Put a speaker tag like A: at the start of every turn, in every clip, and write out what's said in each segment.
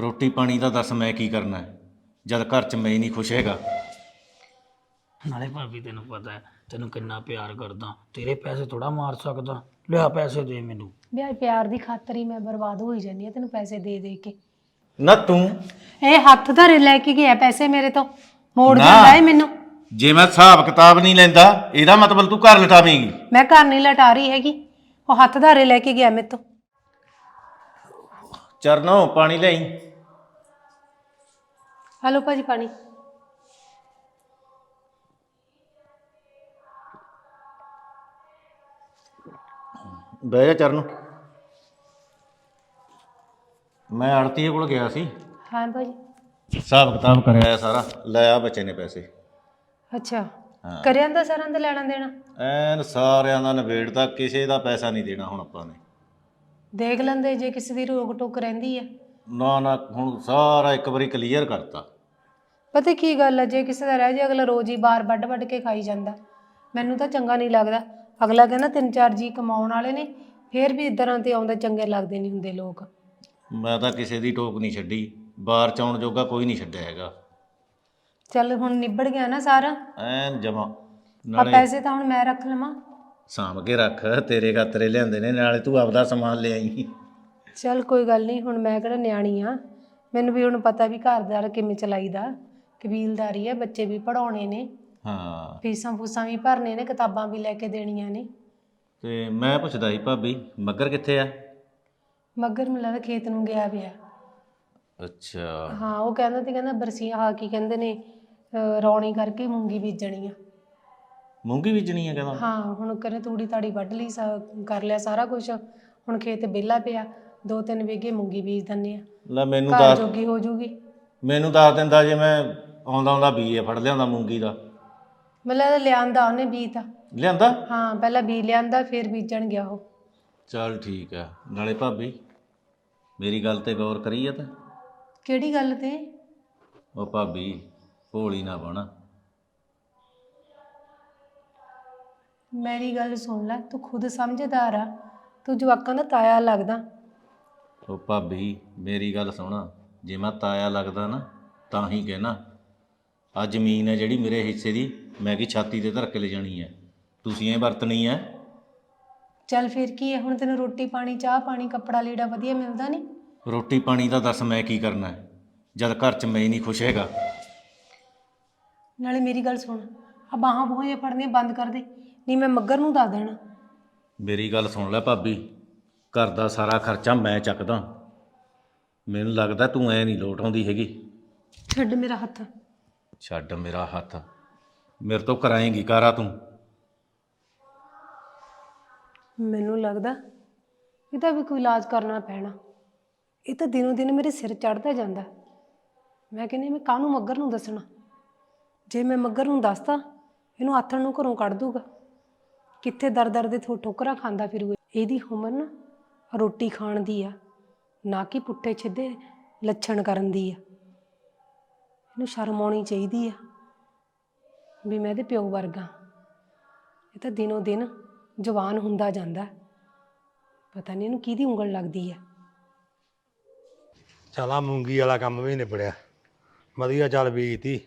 A: ਰੋਟੀ ਪਾਣੀ ਦਾ ਦੱਸ ਮੈਂ ਕੀ ਕਰਨਾ ਹੈ? ਜਦ ਘਰ 'ਚ ਮੈਂ ਹੀ ਨਹੀਂ ਖੁਸ਼ ਹੈਗਾ।
B: ਨਾਲੇ ਭਾਬੀ ਤੈਨੂੰ ਪਤਾ ਹੈ ਤੈਨੂੰ ਕਿੰਨਾ ਪਿਆਰ ਕਰਦਾ। ਤੇਰੇ ਪੈਸੇ ਥੋੜਾ ਮਾਰ ਸਕਦਾ। ਲਿਆ ਪੈਸੇ ਦੇ ਮੈਨੂੰ।
C: ਵਿਆਹ ਪਿਆਰ ਦੀ ਖਾਤਰ ਹੀ ਮੈਂ ਬਰਬਾਦ ਹੋਈ ਜਾਂਦੀ ਆ ਤੈਨੂੰ ਪੈਸੇ ਦੇ ਦੇ ਕੇ।
A: ਨਾ ਤੂੰ।
C: ਇਹ ਹੱਥ ਧਰੇ ਲੈ ਕੇ ਗਿਆ ਪੈਸੇ ਮੇਰੇ ਤੋਂ। ਮੋੜ
A: ਨਾ।
C: ਦਿੰਦਾ ਏ ਮੈਨੂੰ।
A: ਜੇ ਮੈਂ ਹਿਸਾਬ ਕਿਤਾਬ ਨਹੀਂ ਲੈਂਦਾ ਇਹਦਾ ਮਤਲਬ ਤੂੰ ਘਰ ਲਟਾਵੇਂਗੀ।
C: ਮੈਂ ਘਰ ਨਹੀਂ ਲਟਾ ਰਹੀ ਹੈਗੀ। ਉਹ ਹੱਥ ਧਾਰੇ ਲੈ ਕੇ ਗਿਆ ਮੇਰੇ ਤੋਂ।
A: ਚਰਨੋ ਪਾਣੀ ਲਿਆਈ।
C: ਹਲੋ ਭਾਜੀ ਪਾਣੀ।
A: ਬਹਿ ਜਾ ਚਰਨ। ਮੈਂ ਆੜਤੀਏ ਕੋਲ ਗਿਆ ਸੀ।
C: ਹਾਂ ਭਾਜੀ।
A: ਹਿਸਾਬ ਕਿਤਾਬ ਕਰਿਆ ਸਾਰਾ। ਲੈ ਆ ਬੱਚੇ ਨੇ ਪੈਸੇ।
C: ਅੱਛਾ।
A: ਹਾਂ।
C: ਕਰਿਆ ਦਾ ਸਰਾਂ ਦੇ ਲੈਣਾ ਦੇਣਾ?
A: ਐਨ ਸਾਰਿਆਂ ਦਾ ਨਿਬੇੜਤਾ ਕਿਸੇ ਦਾ ਪੈਸਾ ਨਹੀਂ ਦੇਣਾ ਹੁਣ ਆਪਾਂ ਨੇ।
C: ਦੇਖ ਲੈਂਦੇ ਜੇ ਕਿਸੇ ਦੀ ਰੋਕ ਟੋਕ ਰਹਿੰਦੀ ਆ।
A: ਨਾ ਨਾ ਹੁਣ ਸਾਰਾ ਇੱਕ ਵਾਰੀ ਕਲੀਅਰ ਕਰਤਾ।
C: ਪਤਾ ਕੀ ਗੱਲ ਹੈ ਜੇ ਕਿਸੇ ਦਾ ਰਹਿ ਜੇ ਅਗਲਾ ਰੋਜ਼ ਹੀ ਬਾਹਰ ਵੱਢ ਵੱਢ ਕੇ ਖਾਈ ਜਾਂਦਾ। ਮੈਨੂੰ ਤਾਂ ਚੰਗਾ ਨਹੀਂ ਲੱਗਦਾ। ਅਗਲਾ ਕਹਿੰਦਾ ਤਿੰਨ ਚਾਰ ਜੀ ਕਮਾਉਣ ਵਾਲੇ ਨੇ ਫੇਰ ਵੀ ਇਦਾਂ ਤੇ ਆਉਂਦੇ ਚੰਗੇ ਲੱਗਦੇ ਨਹੀਂ ਹੁੰਦੇ ਲੋਕ।
A: ਮੈਂ ਤਾਂ ਕਿਸੇ ਦੀ ਟੋਕ ਨਹੀਂ ਛੱਡੀ। ਬਾਹਰ ਚ ਆਉਣ ਜੋਗਾ ਕੋਈ ਨਹੀਂ ਛੱਡਿਆ ਹੈਗਾ।
C: ਚੱਲ ਹੁਣ ਨਿਬੜ ਗਿਆ ਨਾ ਸਾਰਾ।
A: ਐਨ ਜਮਾ।
C: ਆ ਪੈਸੇ ਤਾਂ ਹੁਣ ਮੈਂ ਰੱਖ ਲਵਾਂ।
A: ਸਾਂਭ ਕੇ ਰੱਖ ਤੇਰੇ ਖਾਤਰੇ ਲਿਆਂਦੇ ਨੇ ਨਾਲੇ ਤੂੰ ਆਪਦਾ ਸਮਾਨ ਲੈ ਆਈ।
C: ਚੱਲ ਕੋਈ ਗੱਲ ਨਹੀਂ ਹੁਣ ਮੈਂ ਕਿਹੜਾ ਨਿਆਣੀ ਆ। ਮੈਨੂੰ ਵੀ ਹੁਣ ਪਤਾ ਵੀ ਘਰਦਾਰ ਕਿਵੇਂ ਚਲਾਈਦਾ। ਕਬੀਲਦਾਰੀ ਹੈ ਬੱਚੇ ਵੀ ਪੜਾਉਣੇ ਨੇ।
A: ਹਾਂ।
C: ਫੀਸਾਂ ਫੂਸਾਂ ਵੀ ਭਰਨੇ ਨੇ ਕਿਤਾਬਾਂ ਵੀ ਲੈ ਕੇ ਦੇਣੀਆਂ ਨੇ।
A: ਤੇ ਮੈਂ ਪੁੱਛਦਾ ਸੀ ਭਾਬੀ ਮੱਗਰ ਕਿੱਥੇ ਆ?
C: ਮਗਰ ਲੱਗਦਾ ਖੇਤ ਨੂੰ ਗਿਆ ਪਿਆ।
A: ਅੱਛਾ।
C: ਹਾਂ ਉਹ ਕਹਿੰਦਾ ਤੇ ਕਹਿੰਦਾ ਬਰਸੀ ਆ ਕੀ ਕਹਿੰਦੇ ਨੇ ਅਹ ਰੌਣੀ ਕਰਕੇ ਮੂੰਗੀ ਬੀਜਣੀ ਆ।
A: ਮੂੰਗੀ ਬੀਜਣੀ ਆ ਕਹਿੰਦਾ?
C: ਹਾਂ ਹੁਣ ਕਰੇ ਤੂੜੀ ਤਾੜੀ ਵੱਢ ਲਈ ਸਾ- ਕਰ ਲਿਆ ਸਾਰਾ ਕੁਝ ਹੁਣ ਖੇਤ ਵਿਹਲਾ ਪਿਆ। ਦੋ ਤਿੰਨ ਵੇਗੇ ਮੂੰਗੀ ਬੀਜ ਦਿੰਨੇ ਆ।
A: ਲੈ ਮੈਨੂੰ
C: ਘਰ
A: ਦੱਸ
C: ਜੋਗੀ ਹੋ ਜੂਗੀ।
A: ਮੈਨੂੰ ਦੱਸ ਦਿੰਦਾ ਜੇ ਮੈਂ ਆਉਂਦਾ ਆਉਂਦਾ ਬੀਜ ਫੜ ਲਿਆਉਂਦਾ ਮੂੰਗੀ ਦਾ।
C: ਮੈਨੂੰ ਲੱਗਦਾ ਲਿਆਂਦਾ ਉਹਨੇ ਬੀਜ ਤਾਂ।
A: ਲਿਆਂਦਾ?
C: ਹਾਂ ਪਹਿਲਾਂ ਬੀਜ ਲਿਆਂਦਾ ਫਿਰ ਬੀਜਣ ਗਿਆ ਉਹ।
A: ਚੱਲ ਠੀਕ ਆ। ਨਾਲੇ ਭਾਬੀ ਮੇਰੀ ਗੱਲ ਤੇ ਗੌਰ ਕਰੀ ਆ ਤਾਂ।
C: ਕਿਹੜੀ ਗੱਲ ਤੇ?
A: ਉਹ ਭਾਬੀ ਭੋਲੀ ਨਾ ਬਣ।
C: ਮੇਰੀ ਗੱਲ ਸੁਣ ਲੈ ਤੂੰ ਖੁਦ ਸਮਝਦਾਰ ਆ। ਤੂੰ ਜਵਾਕਾਂ ਦਾ ਤਾਇਆ ਲੱਗਦਾ।
A: ਉਹ ਭਾਬੀ ਮੇਰੀ ਗੱਲ ਸੁਣ। ਜੇ ਮੈਂ ਤਾਇਆ ਲੱਗਦਾ ਨਾ ਤਾਂ ਹੀ ਕਹਿਣਾ। ਆ ਜ਼ਮੀਨ ਹੈ ਜਿਹੜੀ ਮੇਰੇ ਹਿੱਸੇ ਦੀ ਮੈਂ ਕੀ ਛਾਤੀ ਤੇ ਧਰ ਕੇ ਲੈ ਜਾਣੀ ਹੈ? ਤੁਸੀਂ ਇਹ ਵਰਤਣੀ ਹੈ?
C: ਚੱਲ ਫਿਰ ਕੀ ਹੈ? ਹੁਣ ਤੈਨੂੰ ਰੋਟੀ ਪਾਣੀ ਚਾਹ ਪਾਣੀ ਕੱਪੜਾ ਲੀੜਾ ਵਧੀਆ ਮਿਲਦਾ ਨਹੀਂ?
A: ਰੋਟੀ ਪਾਣੀ ਦਾ ਦੱਸ ਮੈਂ ਕੀ ਕਰਨਾ ਹੈ? ਜਦ ਘਰ 'ਚ ਮੈਂ ਹੀ ਨਹੀਂ ਖੁਸ਼ ਹੈਗਾ।
C: ਨਾਲੇ ਮੇਰੀ ਗੱਲ ਸੁਣ। ਆ ਬਾਹਾਂ ਬੂਹਾਂ ਜੇ ਫੜਨੀਆਂ ਬੰਦ ਕਰ ਦੇ। ਨਹੀਂ ਮੈਂ ਮੱਗਰ ਨੂੰ ਦੱਸ ਦੇਣਾ।
A: ਮੇਰੀ ਗੱਲ ਸੁਣ ਲੈ ਭਾਬੀ। ਘਰ ਦਾ ਸਾਰਾ ਖਰਚਾ ਮੈਂ ਚੱਕਦਾ। ਮੈਨੂੰ ਲੱਗਦਾ ਤੂੰ ਐ ਨਹੀਂ ਲੋਟ ਆਉਂਦੀ ਹੈਗੀ।
C: ਛੱਡ ਮੇਰਾ ਹੱਥ।
A: ਛੱਡ ਮੇਰਾ ਹੱਥ। ਮੇਰੇ ਤੋਂ ਕਰਾਏਂਗੀ ਕਾਰਾ ਤੂੰ?
C: ਮੈਨੂੰ ਲੱਗਦਾ ਇਹਦਾ ਵੀ ਕੋਈ ਇਲਾਜ ਕਰਨਾ ਪੈਣਾ। ਇਹ ਤਾਂ ਦਿਨੋਂ ਦਿਨ ਮੇਰੇ ਸਿਰ ਚੜਦਾ ਜਾਂਦਾ। ਮੈਂ ਕਹਿੰਦੀ ਮੈਂ ਕਾਹਨੂੰ ਮੱਗਰ ਨੂੰ ਦੱਸਣਾ? ਜੇ ਮੈਂ ਮੱਗਰ ਨੂੰ ਦੱਸਤਾ ਇਹਨੂੰ ਆਥਣ ਨੂੰ ਘਰੋਂ ਕੱਢ ਦੂਗਾ। ਕਿੱਥੇ ਦਰ ਦਰ ਦੇ ਠੋਕਰਾਂ ਖਾਂਦਾ ਫਿਰੂ ਇਹਦੀ ਉਮਰ ਨਾ ਰੋਟੀ ਖਾਣ ਦੀ ਆ, ਨਾ ਕਿ ਪੁੱਠੇ ਸਿੱਧੇ ਲੱਛਣ ਕਰਨ ਦੀ ਆ। ਇਹਨੂੰ ਸ਼ਰਮ ਆਉਣੀ ਚਾਹੀਦੀ ਆ ਵੀ ਮੈਂ ਇਹਦੇ ਪਿਓ ਵਰਗਾ। ਇਹ ਤਾਂ ਦਿਨੋਂ ਦਿਨ ਜਵਾਨ ਹੁੰਦਾ ਜਾਂਦਾ। ਪਤਾ ਨਹੀਂ ਇਹਨੂੰ ਕਿਹਦੀ ਉਂਗਲ ਲੱਗਦੀ ਹੈ
D: ਚੱਲ ਮੂੰਗੀ ਵਾਲਾ ਕੰਮ ਵੀ ਨਿਬੜਿਆ। ਵਧੀਆ ਚੱਲ ਬੀਜਤੀ।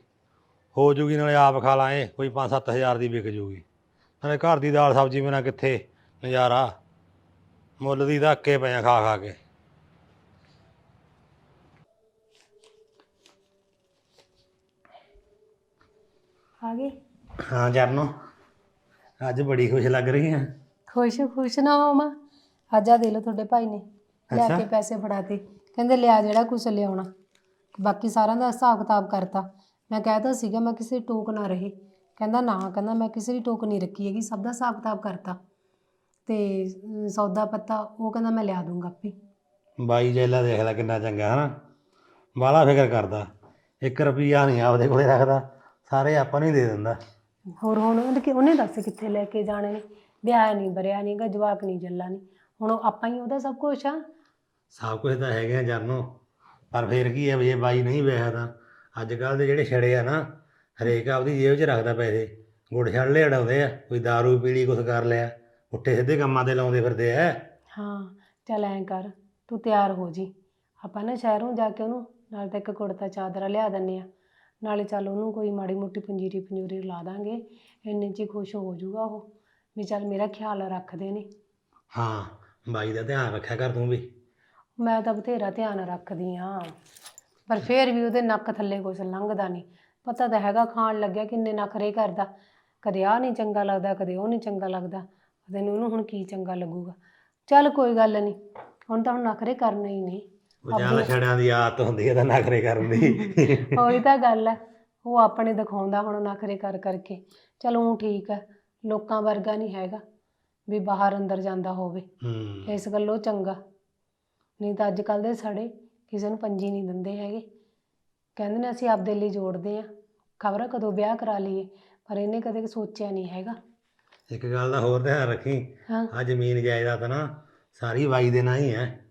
D: ਹੋ ਜੂਗੀ ਨਾਲੇ ਆਪ ਖਾ ਲਾਂਗੇ ਕੋਈ 5-7000 ਦੀ ਵਿਕ ਜੂਗੀ। ਨਾਲੇ ਘਰ ਦੀ ਦਾਲ ਸਬਜ਼ੀ ਬਿਨਾ ਕਿੱਥੇ, ਨਜ਼ਾਰਾ। ਮੁੱਲ ਦੀ ਧੱਕੇ ਪਏ ਆ ਖਾ ਖਾ ਕੇ।
C: ਆ ਗਏ?
D: ਹਾਂ ਜਰਨੋ। ਅੱਜ ਬੜੀ ਖੁਸ਼ ਲੱਗ ਰਹੀ ਹੈ
C: ਖੁਸ਼ ਖੁਸ਼ ਨਾ ਹੋ ਮਾਂ। ਅੱਜ ਆ ਦੇ ਲੋ ਤੁਹਾਡੇ ਭਾਈ ਨੇ। ਲੈ
D: ਅੱਛਾ।
C: ਕੇ ਪੈਸੇ ਫੜਾਤੇ। ਕਹਿੰਦੇ ਲਿਆ ਜਿਹੜਾ ਕੁਛ ਲਿਆਉਣਾ। ਬਾਕੀ ਸਾਰਿਆਂ ਦਾ ਹਿਸਾਬ ਕਿਤਾਬ ਕਰਤਾ। ਮੈਂ ਕਹਿਤਾ ਸੀਗਾ ਮੈਂ ਕਿਸੇ ਦੀ ਟੋਕ ਨਾ ਰਹੇ। ਕਹਿੰਦਾ ਨਾ ਕਹਿੰਦਾ ਮੈਂ ਕਿਸੇ ਦੀ ਟੋਕ ਨਹੀਂ ਰੱਖੀ ਹੈਗੀ। ਸਭ ਦਾ ਹਿਸਾਬ ਕਿਤਾਬ ਕਰਤਾ। ਤੇ ਅਮ, ਸੌਦਾ ਪੱਤਾ ਉਹ ਕਹਿੰਦਾ ਮੈਂ ਲਿਆ ਦੂੰਗਾ ਆਪੇ।
D: ਬਾਈ ਜੈਲਾ ਦੇਖ ਲੈ ਕਿੰਨਾ ਚੰਗਾ ਹਨਾ? ਬਾਲਾ ਫਿਕਰ ਕਰਦਾ। 1 ਰੁਪਿਆ ਨਹੀਂ ਆਪਦੇ ਕੋਲੇ ਰੱਖਦਾ ਸਾਰੇ ਆਪਾਂ ਨੂੰ ਹੀ ਦੇ ਦਿੰਦਾ।
C: ਹੋਰ ਹੁਣ ਉਹਨੇ ਕਿ- ਉਹਨੇ ਦੱਸ ਕਿੱਥੇ ਲੈ ਕੇ ਜਾਣੇ ਨੇ? ਵਿਆਹ ਨਹੀਂ ਭਰਿਆ ਨਹੀਂ ਗਾ ਜਵਾਕ ਨਹੀਂ ਜੱਲਾ ਨਹੀਂ। ਹੁਣ ਉਹ ਆਪਾਂ ਹੀ ਉਹਦਾ ਸਭ ਕੁਝ ਆ।
D: ਸਭ ਕੁਝ ਤਾਂ ਹੈਗੇ ਆ ਜਾਨੋ। ਪਰ ਫੇਰ ਕੀ ਹੈ ਵੀ ਜੇ ਬਾਈ ਨਹੀਂ ਵਿਆਹਿਆ ਤਾਂ ਅੱਜ ਕੱਲ ਦੇ ਜਿਹੜੇ ਛੜੇ ਆ ਨਾ ਹਰੇਕ ਆਪਦੀ ਜੇਬ 'ਚ ਰੱਖਦਾ ਪੈਸੇ। ਗੁੜ ਛੜ ਲੈ ਅੜਾਉਂਦੇ ਆ ਕੋਈ दारू ਪੀਲੀ ਕੁਛ ਕਰ ਲਿਆ। ਪੁੱਠੇ ਸਿੱਧੇ ਕੰਮਾਂ ਤੇ ਲਾਉਂਦੇ ਫਿਰਦੇ ਆ।
C: ਹਾਂ ਚੱਲ ਐਂ ਕਰ ਤੂੰ ਤਿਆਰ ਹੋ ਜੀ। ਆਪਾਂ ਨਾ ਸ਼ਹਿਰੋਂ ਜਾ ਕੇ ਉਹਨੂੰ ਨਾਲ ਤਾਂ ਇੱਕ ਕੁੜਤਾ ਚਾਦਰਾ ਲਿਆ ਦਿੰਨੇ ਆ। ਨਾਲੇ ਚੱਲ ਉਹਨੂੰ ਕੋਈ ਮਾੜੀ ਮੋਟੀ ਪੰਜੀਰੀ ਪੰਜੂਰੀ ਲਾ ਦਾਂਗੇ ਇੰਨੇ 'ਚ ਹੀ ਖੁਸ਼ ਹੋ ਜਾਊਗਾ ਉਹ। ਵੀ ਚੱਲ ਮੇਰਾ ਖਿਆਲ ਰੱਖਦੇ ਨੇ।
D: ਹਾਂ ਬਾਈ ਦਾ ਧਿਆਨ ਰੱਖਿਆ ਕਰ ਤੂੰ ਵੀ।
C: ਮੈਂ ਤਾਂ ਬਥੇਰਾ ਧਿਆਨ ਰੱਖਦੀ ਆ। ਪਰ ਫੇਰ ਵੀ ਉਹਦੇ ਨੱਕ ਥੱਲੇ ਕੁਛ ਲੰਘਦਾ ਨਹੀਂ ਪਤਾ ਤਾਂ ਹੈਗਾ ਖਾਣ ਲੱਗਿਆ ਕਿੰਨੇ ਨਖਰੇ ਕਰਦਾ। ਕਦੇ ਆ ਨਹੀਂ ਚੰਗਾ ਲੱਗਦਾ ਕਦੇ ਉਹ ਨਹੀਂ ਚੰਗਾ ਲੱਗਦਾ। ਪਤਾ ਨਹੀਂ ਉਹਨੂੰ ਹੁਣ ਕੀ ਚੰਗਾ ਲੱਗੂਗਾ? ਚੱਲ ਕੋਈ ਗੱਲ ਨਹੀਂ ਹੁਣ ਤਾਂ ਹੁਣ ਨਖਰੇ ਕਰਨੇ ਹੀ ਨੇ।
D: ਉਹ ਜਾਂ ਛੜਿਆਂ ਦੀ ਆਦਤ ਹੁੰਦੀ ਹੈ ਤਾਂ ਨਖਰੇ ਕਰਨ ਦੀ।
C: ਉਹੀ ਤਾਂ ਗੱਲ ਹੈ ਉਹ ਆਪਣੇ ਦਿਖਾਉਂਦਾ ਹੁਣ ਨਖਰੇ ਕਰ ਕਰਕੇ। ਚਲੋ ਉਹ ਠੀਕ ਹੈ ਲੋਕਾਂ ਵਰਗਾ ਨਹੀਂ ਹੈਗਾ ਵੀ ਬਾਹਰ ਅੰਦਰ ਜਾਂਦਾ ਹੋਵੇ।
D: ਹੂੰ।
C: ਇਸ ਗੱਲੋਂ ਚੰਗਾ। ਨਹੀਂ ਤਾਂ ਅੱਜ ਕੱਲ ਦੇ ਸੜੇ ਕਿਸੇ ਨੂੰ ਪੰਜੀ ਨਹੀਂ ਦਿੰਦੇ ਹੈਗੇ। ਕਹਿੰਦੇ ਨੇ ਅਸੀਂ ਆਪਦੇ ਲਈ ਜੋੜਦੇ ਆ ਖਬਰ ਕਦੋਂ ਵਿਆਹ ਕਰਾ ਲਈਏ ਪਰ ਇਹਨੇ ਕਦੇ ਸੋਚਿਆ ਨਹੀਂ ਹੈਗਾ।
D: ਇੱਕ ਗੱਲ ਦਾ ਹੋਰ ਧਿਆਨ ਰੱਖੀ।
C: ਹਾਂ।
D: ਆ ਜ਼ਮੀਨ ਜਾਇਦਾਦ ਨਾ ਸਾਰੀ ਬਾਈ ਦੇ ਨਾਂ ਹੀ ਹੈ।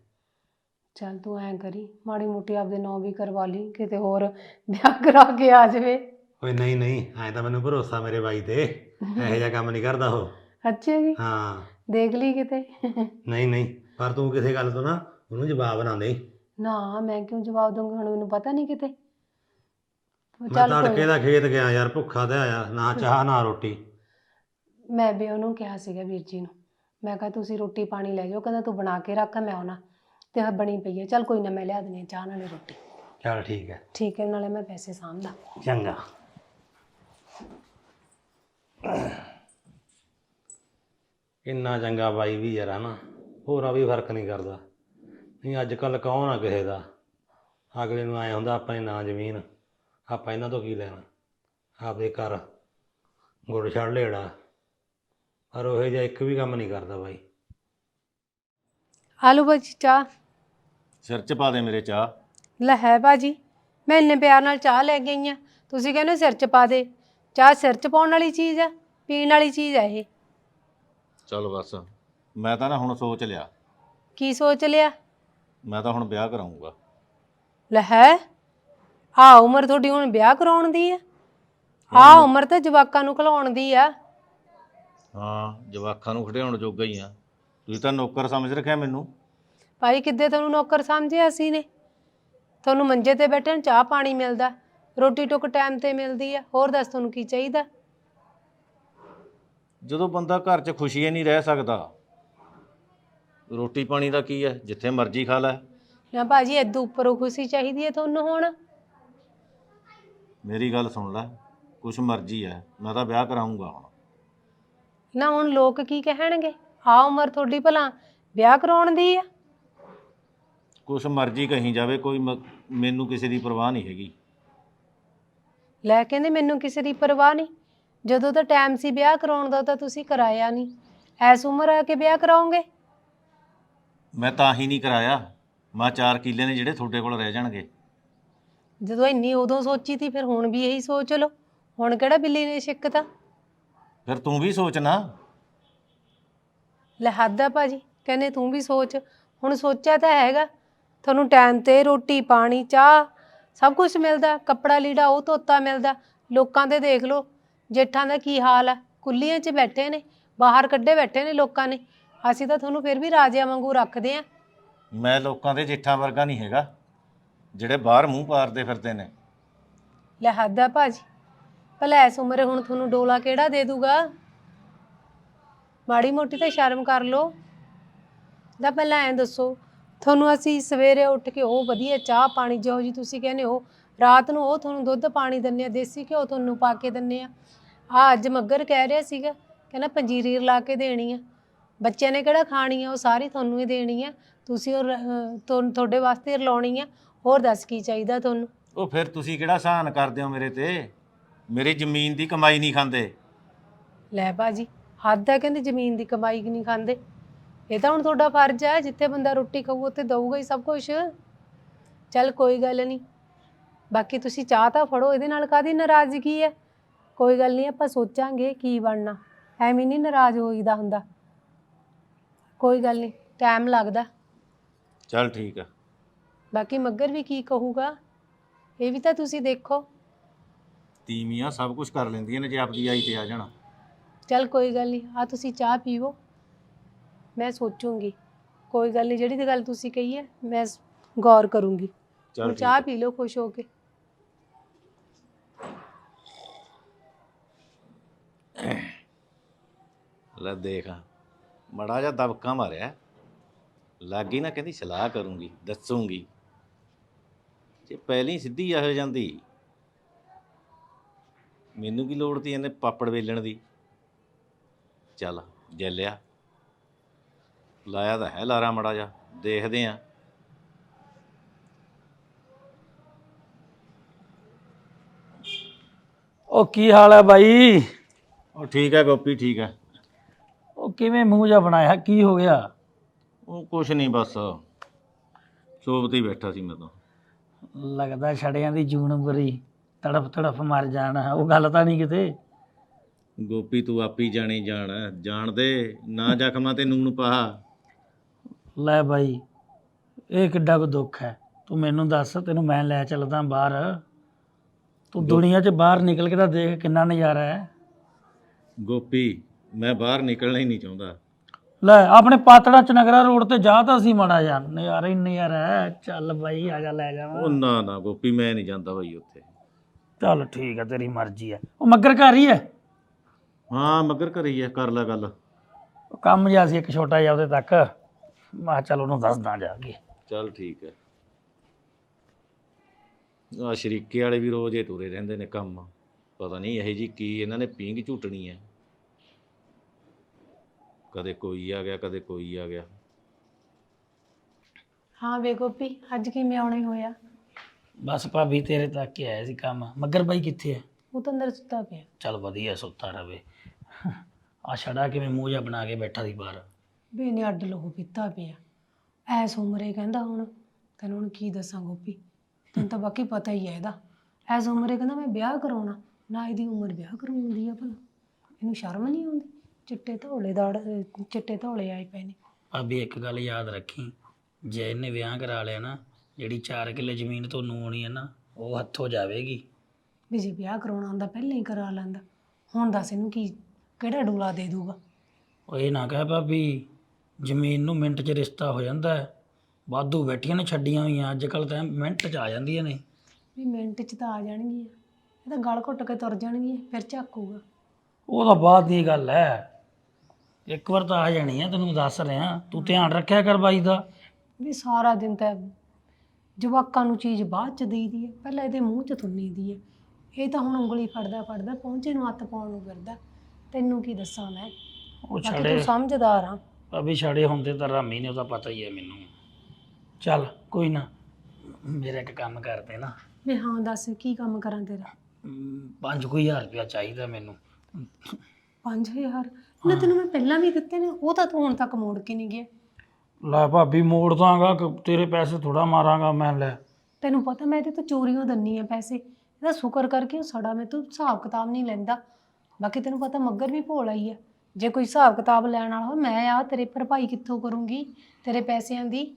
C: ਚੱਲ ਤੂੰ ਐਂ ਕਰੀ ਮਾੜੀ ਮੋਟੀ ਆਪਦੇ ਨਾਂ ਵੀ ਕਰਵਾ ਲਈ ਕਿਤੇ ਹੋਰ ਵਿਆਹ ਕਰਾ ਕੇ ਆ ਜਾਵੇ।
D: ਓਏ ਨਹੀਂ ਨਹੀਂ ਐਂ ਤਾਂ ਮੈਨੂੰ ਭਰੋਸਾ ਮੇਰੇ ਬਾਈ ਤੇ। ਇਹੋ ਜਿਹਾ ਕੰਮ ਨਹੀਂ ਕਰਦਾ ਉਹ।
C: ਅੱਛਾ ਜੀ।
D: ਹਾਂ।
C: ਦੇਖ ਲਈ ਕਿਤੇ।
D: ਨਹੀਂ ਨਹੀਂ ਪਰ ਤੂੰ ਕਿਸੇ ਗੱਲ ਤੋਂ ਨਾ ਉਹਨੂੰ ਜਵਾਬ ਨਾ ਦੇ।
C: ਨਾ ਮੈਂ ਕਿਉਂ ਜਵਾਬ ਦੂੰਗੀ ਹੁਣ ਮੈਨੂੰ ਪਤਾ ਨਹੀਂ ਕਿਤੇ।
D: ਮੈਂ ਤੜਕੇ ਦਾ ਖੇਤ ਗਿਆ ਯਾਰ ਭੁੱਖਾ ਤੇ ਆਇਆ ਨਾ ਚਾਹ ਨਾ ਰੋਟੀ।
C: ਮੈਂ ਵੀ ਉਹਨੂੰ ਕਿਹਾ ਸੀਗਾ ਵੀਰ ਜੀ ਨੂੰ ਮੈਂ ਕਿਹਾ ਤੁਸੀਂ ਰੋਟੀ ਪਾਣੀ ਲੈ ਜਾਓ ਕਹਿੰਦਾ ਤੂੰ ਬਣਾ ਕੇ ਰੱਖ ਮੈਂ ਆਉਣਾ ਤੇ ਆਹ ਬਣੀ ਪਈ ਹੈ ਚੱਲ ਕੋਈ ਨਾ ਮੈਂ ਲਿਆ ਦਿੰਦੀ ਹਾਂ ਚਾਹ ਨਾਲੇ ਰੋਟੀ।
D: ਚਲ ਠੀਕ ਹੈ।
C: ਠੀਕ ਹੈ ਨਾਲੇ ਮੈਂ ਪੈਸੇ ਸਾਂਭਦਾ।
D: ਚੰਗਾ। ਇੰਨਾ ਚੰਗਾ ਬਾਈ ਵੀ ਯਾਰ ਹਨਾ ਹੋਰਾਂ ਵੀ ਫ਼ਰਕ ਨਹੀਂ ਕਰਦਾ। ਨਹੀਂ ਅੱਜ ਕੱਲ ਕੌਣ ਆ ਕਿਸੇ ਦਾ? ਅਗਲੇ ਨੂੰ ਆਏ ਹੁੰਦਾ ਆਪਣੇ ਨਾਂ ਜ਼ਮੀਨ ਆਪਾਂ ਇਹਨਾਂ ਤੋਂ ਕੀ ਲੈਣਾ? ਆਪਦੇ ਘਰ ਗੁੜ ਛੱਡ ਲੇੜਾ। ਪਰ ਉਹ ਜਿਹਾ ਇੱਕ ਵੀ ਕੰਮ ਨਹੀਂ ਕਰਦਾ ਬਾਈ।
C: ਆਲੂ ਭਾਜੀ ਚਾਹ।
A: ਸਿਰ 'ਚ ਪਾ ਦੇ ਮੇਰੇ ਚਾਹ।
C: ਲੈ ਹੈ ਭਾਜੀ ਮੈਂ ਇੰਨੇ ਪਿਆਰ ਨਾਲ ਚਾਹ ਲੈ ਗਈ ਆ। ਤੁਸੀਂ ਕਹਿੰਦੇ ਸਿਰ 'ਚ ਪਾ ਦੇ। ਚਾਹ ਸਿਰ 'ਚ ਪਾਉਣ ਵਾਲੀ ਚੀਜ਼ ਆ ਪੀਣ ਵਾਲੀ ਚੀਜ਼ ਆ ਇਹ।
A: ਚਲ ਬਸ ਮੈਂ ਤਾਂ ਨਾ ਹੁਣ ਸੋਚ ਲਿਆ।
C: ਕੀ ਸੋਚ ਲਿਆ?
A: ਮੈਂ ਤਾਂ ਹੁਣ ਵਿਆਹ ਕਰਾਉਂਗਾ
C: ਲੈ ਹੈ ਆ ਉਮਰ ਤੁਹਾਡੀ ਹੁਣ ਵਿਆਹ ਕਰਾਉਣ ਦੀ ਆ। ਆ ਉਮਰ ਤਾਂ ਜਵਾਕਾਂ ਨੂੰ ਖਿਲਾਉਣ ਦੀ ਆ।
A: ਹਾਂ ਜਵਾਕਾਂ ਨੂੰ ਖੜਿਆਉਣ ਜੋਗਾ ਹੀ ਆ। ਤੁਸੀਂ ਤਾਂ ਨੌਕਰ ਸਮਝ ਰੱਖਿਆ ਮੈਨੂੰ।
C: ਭਾਈ ਕਿੱਦੇ ਤੁਹਾਨੂੰ ਨੌਕਰ ਸਮਝਿਆ ਅਸੀਂ ਨੇ? ਤੁਹਾਨੂੰ ਮੰਜੇ ਤੇ ਬੈਠਣ ਚਾਹ ਪਾਣੀ ਮਿਲਦਾ ਰੋਟੀ ਟੁੱਕ ਟਾਈਮ ਤੇ ਮਿਲਦੀ ਆ ਹੋਰ ਦੱਸ ਤੁਹਾਨੂੰ ਕੀ ਚਾਹੀਦਾ?
A: ਜਦੋਂ ਬੰਦਾ ਘਰ 'ਚ ਖੁਸ਼ੀ ਹੀ ਨਹੀਂ ਰਹਿ ਸਕਦਾ ਰੋਟੀ ਪਾਣੀ ਦਾ ਕੀ ਹੈ ਜਿੱਥੇ ਮਰਜ਼ੀ ਖਾ ਲੈ।
C: ਨਾ ਭਾਜੀ ਐਦੂ ਉੱਪਰੋਂ ਖੁਸ਼ੀ ਚਾਹੀਦੀ ਹੈ ਤੁਹਾਨੂੰ ਹੁਣ?
A: ਮੇਰੀ ਗੱਲ ਸੁਣ ਲੈ ਕੁਛ ਮਰਜ਼ੀ ਹੈ ਮੈਂ ਤਾਂ ਵਿਆਹ ਕਰਾਉਂਗਾ ਹੁਣ।
C: ਨਾ ਹੁਣ ਲੋਕ ਕੀ ਕਹਿਣਗੇ? ਆ ਉਮਰ ਤੁਹਾਡੀ ਭਲਾ ਵਿਆਹ ਕਰਾਉਣ ਦੀ ਆ?
A: ਕੁਛ ਮਰਜ਼ੀ ਕਹੀ ਜਾਵੇ ਕੋਈ ਮ- ਮੈਨੂੰ ਕਿਸੇ ਦੀ ਪਰਵਾਹ ਨਹੀਂ ਹੈਗੀ।
C: ਲੈ ਕਹਿੰਦੇ ਮੈਨੂੰ ਕਿਸੇ ਦੀ ਪਰਵਾਹ ਨਹੀਂ। ਜਦੋਂ ਤਾਂ ਟਾਈਮ ਸੀ ਵਿਆਹ ਕਰਾਉਣ ਦਾ ਤਾਂ ਤੁਸੀਂ ਕਰਾਇਆ ਨਹੀਂ। ਐਸ ਉਮਰ ਆ ਕੇ ਵਿਆਹ ਕਰਾਓਗੇ?
A: ਮੈਂ ਤਾਂ ਹੀ ਨਹੀਂ ਕਰਾਇਆ। ਮਾ ਚਾਰ ਕਿੱਲੇ ਨੇ ਜਿਹੜੇ ਤੁਹਾਡੇ ਕੋਲ ਰਹਿ ਜਾਣਗੇ।
C: ਜਦੋਂ ਇੰਨੀ ਉਦੋਂ ਸੋਚੀ ਤੀ ਫਿਰ ਹੁਣ ਵੀ ਇਹੀ ਸੋਚ ਲਓ। ਹੁਣ ਕਿਹੜਾ ਬਿੱਲੀ ਨੇ ਛਿੱਕਤਾ?
A: ਫਿਰ ਤੂੰ ਵੀ ਸੋਚ ਨਾ।
C: ਲੈ ਹੱਦ ਆ ਭਾਜੀ ਕਹਿੰਦੇ ਤੂੰ ਵੀ ਸੋਚ ਹੁਣ ਸੋਚਿਆ ਤਾਂ ਹੈਗਾ। ਤੁਹਾਨੂੰ ਟਾਈਮ ਤੇ ਰੋਟੀ ਪਾਣੀ ਚਾਹ ਸਭ ਕੁਝ ਮਿਲਦਾ ਕੱਪੜਾ ਲੀੜਾ ਉਹ ਧੋਤਾ ਮਿਲਦਾ ਲੋਕਾਂ ਦੇ ਦੇਖ ਲਓ ਜੇਠਾਂ ਦਾ ਕੀ ਹਾਲ ਆ। ਕੁੱਲੀਆਂ 'ਚ ਬੈਠੇ ਨੇ ਬਾਹਰ ਕੱਢੇ ਬੈਠੇ ਨੇ ਲੋਕਾਂ ਨੇ ਅਸੀਂ ਤਾਂ ਤੁਹਾਨੂੰ ਫਿਰ ਵੀ ਰਾਜਿਆਂ ਵਾਂਗੂ ਰੱਖਦੇ ਆ।
A: ਮੈਂ ਲੋਕਾਂ ਦੇ ਜੇਠਾਂ ਵਰਗਾ ਨਹੀਂ ਹੈਗਾ ਜਿਹੜੇ ਬਾਹਰ ਮੂੰਹ ਪਾਰਦੇ ਫਿਰਦੇ ਨੇ।
C: ਲੈ ਹੱਦ ਆ ਭਾਜੀ ਭਲਾ ਐਸ ਉਮਰੇ ਹੁਣ ਤੁਹਾਨੂੰ ਡੋਲਾ ਕਿਹੜਾ ਦੇ ਦੂਗਾ? ਮਾੜੀ ਮੋਟੀ ਤਾਂ ਸ਼ਰਮ ਕਰ ਲਓ। ਦਾ ਪਹਿਲਾਂ ਐਂ ਦੱਸੋ, ਤੁਹਾਨੂੰ ਅਸੀਂ ਸਵੇਰੇ ਉੱਠ ਕੇ ਉਹ ਵਧੀਆ ਚਾਹ ਪਾਣੀ ਜਿਹੋ ਜੀ ਤੁਸੀਂ ਕਹਿੰਦੇ ਹੋ, ਰਾਤ ਨੂੰ ਉਹ ਤੁਹਾਨੂੰ ਦੁੱਧ ਪਾਣੀ ਦਿੰਨੇ ਆ, ਦੇਸੀ ਘਿਓ ਤੁਹਾਨੂੰ ਪਾ ਕੇ ਦਿੰਨੇ ਆ। ਆ ਅੱਜ ਮੱਗਰ ਕਹਿ ਰਿਹਾ ਸੀਗਾ, ਕਹਿੰਦਾ ਪੰਜੀਰੀ ਲਾ ਕੇ ਦੇਣੀ ਆ। ਬੱਚਿਆਂ ਨੇ ਕਿਹੜਾ ਖਾਣੀ ਆ, ਉਹ ਸਾਰੀ ਤੁਹਾਨੂੰ ਹੀ ਦੇਣੀ ਆ। ਤੁਸੀਂ ਉਹ ਰ- ਤੁਹਾ- ਤੁਹਾਡੇ ਵਾਸਤੇ ਰਲਾਉਣੀ ਆ, ਹੋਰ ਦੱਸ ਕੀ ਚਾਹੀਦਾ ਤੁਹਾਨੂੰ?
A: ਉਹ ਫਿਰ ਤੁਸੀਂ ਕਿਹੜਾ ਸਹਾਨ ਕਰਦੇ ਹੋ ਮੇਰੇ ਤੇ? ਮੇਰੀ ਜ਼ਮੀਨ ਦੀ ਕਮਾਈ ਨਹੀਂ ਖਾਂਦੇ।
C: ਲੈ ਬਾਜੀ ਹੱਦ ਹੈ ਕਹਿੰਦੇ ਜ਼ਮੀਨ ਦੀ ਕਮਾਈ ਨਹੀਂ ਖਾਂਦੇ। ਇਹ ਤਾਂ ਹੁਣ ਤੁਹਾਡਾ ਫਰਜ਼ ਹੈ ਜਿੱਥੇ ਬੰਦਾ ਰੋਟੀ ਖਾਊ ਉੱਥੇ ਦਊਗਾ ਹੀ ਸਭ ਕੁਝ ਚੱਲ ਕੋਈ ਗੱਲ ਨਹੀਂ। ਬਾਕੀ ਤੁਸੀਂ ਚਾਹ ਤਾਂ ਫੜੋ ਇਹਦੇ ਨਾਲ ਕਾਦੀ ਨਾਰਾਜ਼ਗੀ ਹੈ ਕੋਈ ਗੱਲ ਨਹੀਂ ਆਪਾਂ ਸੋਚਾਂਗੇ ਕੀ ਬਣਨਾ। ਐਵੇਂ ਨਹੀਂ ਨਾਰਾਜ਼ ਹੋਈਦਾ ਹੁੰਦਾ। ਕੋਈ ਗੱਲ ਨਹੀਂ ਟਾਈਮ ਲੱਗਦਾ।
A: ਚੱਲ ਠੀਕ ਆ।
C: ਬਾਕੀ ਮੱਗਰ ਵੀ ਕੀ ਕਹੂਗਾ? ਇਹ ਵੀ ਤਾਂ ਤੁਸੀਂ ਦੇਖੋ।
A: ਤੀਵੀਆਂ ਸਭ ਕੁਝ ਕਰ ਲੈਂਦੀਆਂ ਨੇ ਜੇ ਆਪਦੀ ਆਈ ਤੇ ਆ ਜਾਣਾ।
C: ਚੱਲ ਕੋਈ ਗੱਲ ਨਹੀਂ ਆ ਤੁਸੀਂ ਚਾਹ ਪੀਵੋ। ਮੈਂ ਸੋਚੂੰਗੀ। ਕੋਈ ਗੱਲ ਨਹੀਂ ਜਿਹੜੀ ਤੇ ਗੱਲ ਤੁਸੀਂ ਕਹੀ ਹੈ ਮੈਂ ਸ- ਗੌਰ ਕਰੂੰਗੀ।
A: ਚੱਲ
C: ਹੁਣ
A: ਠੀਕ
C: ਚਾਹ ਪੀ ਲਓ ਖੁਸ਼ ਹੋ ਕੇ।
A: ਲੈ ਦੇਖ ਮੜਾ ਜਾ ਦਬਕਾ ਮਾਰਿਆ। ਲੱਗੀ ਨਾ ਕਹਿੰਦੀ ਸਲਾਹ ਕਰੂੰਗੀ ਦੱਸੂਗੀ। ਜੇ ਪਹਿਲੀ ਸਿੱਧੀ ਆ ਹੋ ਜਾਂਦੀ। ਮੈਨੂੰ ਕੀ ਲੋੜ ਤੀ ਇਹਨੇ ਪਾਪੜ ਵੇਲਣ ਦੀ? ਚੱਲ ਜੱਲਿਆ ਲਾਇਆ ਤਾਂ ਹੈ ਲਾਰਾ ਮੜਾ ਜਾ ਦੇਖਦੇ ਆ।
B: ਉਹ ਕੀ ਹਾਲ ਹੈ ਬਾਈ?
A: ਉਹ ਠੀਕ ਹੈ ਗੋਪੀ ਠੀਕ ਹੈ
B: ਉਹ ਕਿਵੇਂ ਮੂੰਹ ਜਾ ਬਣਾਇਆ? ਕੀ ਹੋ ਗਿਆ?
A: ਉਹ ਕੁਛ ਨਹੀਂ ਬਸ। ਸੋਬ ਤੇ ਹੀ ਬੈਠਾ ਸੀ ਮੈਂ ਤਾਂ।
B: ਲੱਗਦਾ ਛੜਿਆਂ ਦੀ ਜੂਨ ਬੁਰੀ ਤੜਫ ਤੜਫ ਮਰ ਜਾਣਾ ਉਹ ਗੱਲ ਤਾਂ ਨਹੀਂ ਕਿਤੇ।
A: ਗੋਪੀ ਤੂੰ ਆਪੀ ਜਾਣੀ ਜਾਣ ਜਾਣ ਦੇ ਨਾ ਜ਼ਖਮਾਂ ਤੇ ਨੂਣ ਪਾ।
B: ਲੈ ਬਾਈ ਇਹ ਕਿੱਡਾ ਕੋ ਦੁੱਖ ਹੈ। ਤੂੰ ਮੈਨੂੰ ਦੱਸ ਤੈਨੂੰ ਮੈਂ ਲੈ ਚੱਲਦਾ ਬਾਹਰ। ਤੂੰ ਦੁਨੀਆ 'ਚ ਬਾਹਰ ਨਿਕਲ ਕੇ ਤਾਂ ਦੇਖ ਕਿੰਨਾ ਨਜ਼ਾਰਾ ਹੈ।
A: ਗੋਪੀ ਮੈਂ ਬਾਹਰ ਨਿਕਲਣਾ ਹੀ ਨਹੀਂ ਚਾਹੁੰਦਾ।
B: ਲੈ ਆਪਣੇ ਪਾਤੜਾ ਚਨਗਰਾ ਰੋਡ ਤੇ ਜਾ ਤਾਂ ਸੀ ਮਾੜਾ ਜਾ ਨਜ਼ਾਰਾ ਹੀ ਨਜ਼ਾਰਾ ਹੈ। ਚੱਲ ਬਾਈ ਆ ਜਾ ਲੈ ਜਾਵਾਂ।
A: ਉਹ ਨਾ ਨਾ ਗੋਪੀ ਮੈਂ ਨਹੀਂ ਜਾਂਦਾ ਬਾਈ ਉੱਥੇ।
B: ਚੱਲ ਠੀਕ ਹੈ ਤੇਰੀ ਮਰਜ਼ੀ ਹੈ ਉਹ ਮੱਗਰ ਘਰ ਹੀ ਹੈ
A: ਹਾਂ ਮਗਰ ਘਰੇ ਹੀ ਆ ਕਰ ਲੈ ਗੱਲ।
B: ਉਹ ਕੰਮ ਜਿਹਾ ਸੀ ਇੱਕ ਛੋਟਾ ਜਿਹਾ ਉਹਦੇ ਤੱਕ। ਮੈਂ ਕਿਹਾ ਚੱਲ ਉਹਨੂੰ ਦੱਸਦਾ ਜਾ ਕੇ।
A: ਚੱਲ ਠੀਕ ਹੈ ਆ ਸ਼ਰੀਕੇ ਵਾਲੇ ਵੀ ਰੋਜ਼ ਤੁਰੇ ਰਹਿੰਦੇ ਨੇ ਕੰਮ। ਪਤਾ ਨਹੀਂ ਇਹ ਜੀ ਕੀ ਇਹਨਾਂ ਨੇ ਪੀਂਗ ਝੂਟਣੀ ਹੈ ਕਦੇ ਕੋਈ ਆ ਗਿਆ ਕਦੇ ਕੋਈ ਆ ਗਿਆ।
C: ਹਾਂ ਵੇ ਗੋਪੀ ਅੱਜ ਕਿਵੇਂ ਆਉਣੇ ਹੋਇਆ
B: ਬਸ ਭਾਬੀ ਤੇਰੇ ਤੱਕ ਹੀ ਆਇਆ ਸੀ ਕੰਮ। ਮੱਗਰ ਬਾਈ ਕਿੱਥੇ ਹੈ
C: ਉਹ ਤਾਂ ਅੰਦਰ ਸੁੱਤਾ ਪਿਆ।
B: ਚੱਲ ਵਧੀਆ ਸੁੱਤਾ ਰਵੇ। ਆ ਛੜਾ ਕਿਵੇਂ ਮੂੰਹ ਜਿਹਾ ਬਣਾ ਕੇ ਬੈਠਾ ਸੀ ਬਾਹਰ।
C: ਵੀ ਨੇ ਅੱਡ ਲਹੂ ਪੀਤਾ ਪਿਆ। ਐਸ ਉਮਰੇ ਕਹਿੰਦਾ ਹੁਣ ਤੈਨੂੰ ਹੁਣ ਕੀ ਦੱਸਾਂ ਗੋਪੀ? ਤੈਨੂੰ ਤਾਂ ਬਾਕੀ ਪਤਾ ਹੀ ਹੈ ਇਹਦਾ। ਐਸ ਉਮਰੇ ਕਹਿੰਦਾ ਮੈਂ ਵਿਆਹ ਕਰਾਉਣਾ। ਨਾ ਇਹਦੀ ਉਮਰ ਵਿਆਹ ਕਰਾਉਣ ਦੀ ਆ ਭਲਾ। ਇਹਨੂੰ ਸ਼ਰਮ ਨਹੀਂ ਆਉਂਦੀ? ਚਿੱਟੇ ਧੌਲੇ ਦਾੜ ਚਿੱਟੇ ਧੌਲੇ ਆਏ ਪਏ ਨੇ।
B: ਭਾਬੀ ਇੱਕ ਗੱਲ ਯਾਦ ਰੱਖੀ। ਜੇ ਇਹਨੇ ਵਿਆਹ ਕਰਾ ਲਿਆ ਨਾ ਜਿਹੜੀ 4 ਕਿੱਲੇ ਜ਼ਮੀਨ ਤੁਹਾਨੂੰ ਆਉਣੀ ਹੈ ਨਾ ਉਹ ਹੱਥੋਂ ਜਾਵੇਗੀ।
C: ਵੀ ਜੇ ਵਿਆਹ ਕਰਾਉਣਾ ਹੁੰਦਾ ਪਹਿਲਾਂ ਹੀ ਕਰਾ ਲੈਂਦਾ। ਹੁਣ ਦੱਸ ਇਹਨੂੰ ਕੀ ਕਿਹੜਾ ਡੂਲਾ ਦੇ ਦੂਗਾ
B: ਉਹ ਇਹ ਨਾ ਕਹਿ ਭਾਬੀ ਜ਼ਮੀਨ ਨੂੰ ਮਿੰਟ 'ਚ ਰਿਸ਼ਤਾ ਹੋ ਜਾਂਦਾ ਹੈ। ਵਾਧੂ ਬੈਠੀਆਂ ਨੇ ਛੱਡੀਆਂ ਹੋਈਆਂ ਅੱਜ ਕੱਲ ਤਾਂ ਮਿੰਟ 'ਚ ਆ ਜਾਂਦੀਆਂ ਨੇ।
C: ਵੀ ਮਿੰਟ 'ਚ ਤਾਂ ਆ ਜਾਣਗੀਆਂ। ਇਹ ਤਾਂ ਗਲ ਘੁੱਟ ਕੇ ਤੁਰ ਜਾਣਗੀਆਂ ਫਿਰ ਝਾਕੂਗਾ
B: ਉਹ ਤਾਂ ਬਾਅਦ ਦੀ ਗੱਲ ਹੈ। ਇੱਕ ਵਾਰ ਤਾਂ ਆ ਜਾਣੀ ਹੈ ਤੈਨੂੰ ਦੱਸ ਰਿਹਾ। ਤੂੰ ਧਿਆਨ ਰੱਖਿਆ ਕਰ ਬਾਈ ਦਾ।
C: ਵੀ ਸਾਰਾ ਦਿਨ ਤਾਂ ਜਵਾਕਾਂ ਨੂੰ ਚੀਜ਼ ਬਾਅਦ ਚ ਦੇਈਦੀ ਹੈ ਪਹਿਲਾਂ ਇਹਦੇ ਮੂੰਹ ਚ ਤੁੰਨੀ ਦੀ ਹੈ। ਇਹ ਤਾਂ ਹੁਣ ਉਂਗਲੀ ਫੜਦਾ ਫੜਦਾ ਪਹੁੰਚੇ ਨੂੰ ਹੱਥ ਪਾਉਣ ਨੂੰ ਫਿਰਦਾ। ਤੈਨੂੰ ਕੀ ਦੱਸਾਂ ਮੈਂ?
B: ਉਹ
C: ਬਾਕੀ
B: ਛੜੇ
C: ਤੂੰ ਸਮਝਦਾਰ ਆ।
B: ਭਾਬੀ ਛੜੇ ਹੁੰਦੇ ਤਾਂ ਰਾਮੀ ਨੇ ਉਹਦਾ ਪਤਾ ਹੀ ਹੈ ਮੈਨੂੰ। ਚੱਲ ਕੋਈ ਨਾ ਮੇਰਾ ਇੱਕ ਕੰਮ ਕਰਦੇ ਨਾ।
C: ਵੀ ਹਾਂ ਦੱਸ ਕੀ ਕੰਮ ਕਰਾਂ ਤੇਰਾ?
B: 5000 ਰੁਪਇਆ ਚਾਹੀਦਾ ਮੈਨੂੰ।
C: 5000 ਨਾ ਤੈਨੂੰ ਮੈਂ ਪਹਿਲਾਂ ਵੀ ਦਿੱਤੇ ਨੇ ਉਹ ਤਾਂ ਤੂੰ ਹੁਣ ਤੱਕ ਮੋੜ ਕੇ ਨਹੀਂ ਗਿਆ
B: ਲੈ ਭਾਬੀ ਮੋੜ ਦਾਂਗਾ ਕਿ ਤੇਰੇ ਪੈਸੇ ਥੋੜਾ ਮਾਰਾਂਗਾ ਮੈਂ ਲੈ।
C: ਤੈਨੂੰ ਪਤਾ ਮੈਂ ਇਹਦੇ ਤੋਂ ਚੋਰੀਆਂ ਦੰਨੀ ਆ ਪੈਸੇ। ਇਹਦਾ ਸ਼ੁਕਰ ਕਰਕੇ ਉਹ ਸੜਾ ਮੈਂ ਤੂੰ ਹਿਸਾਬ ਕਿਤਾਬ ਨਹੀਂ ਲੈਂਦਾ। ਬਾਕੀ ਤੈਨੂੰ ਪਤਾ ਮੱਗਰ ਵੀ ਭੋਲਾ ਹੀ ਆ। ਜੇ ਕੋਈ ਹਿਸਾਬ ਕਿਤਾਬ ਲੈਣ ਵਾਲਾ ਹੋ ਮੈਂ ਆ ਤੇਰੇ ਭਰਪਾਈ ਕਿੱਥੋਂ ਕਰੂੰਗੀ? ਤੇਰੇ ਪੈਸਿਆਂ ਦੀ।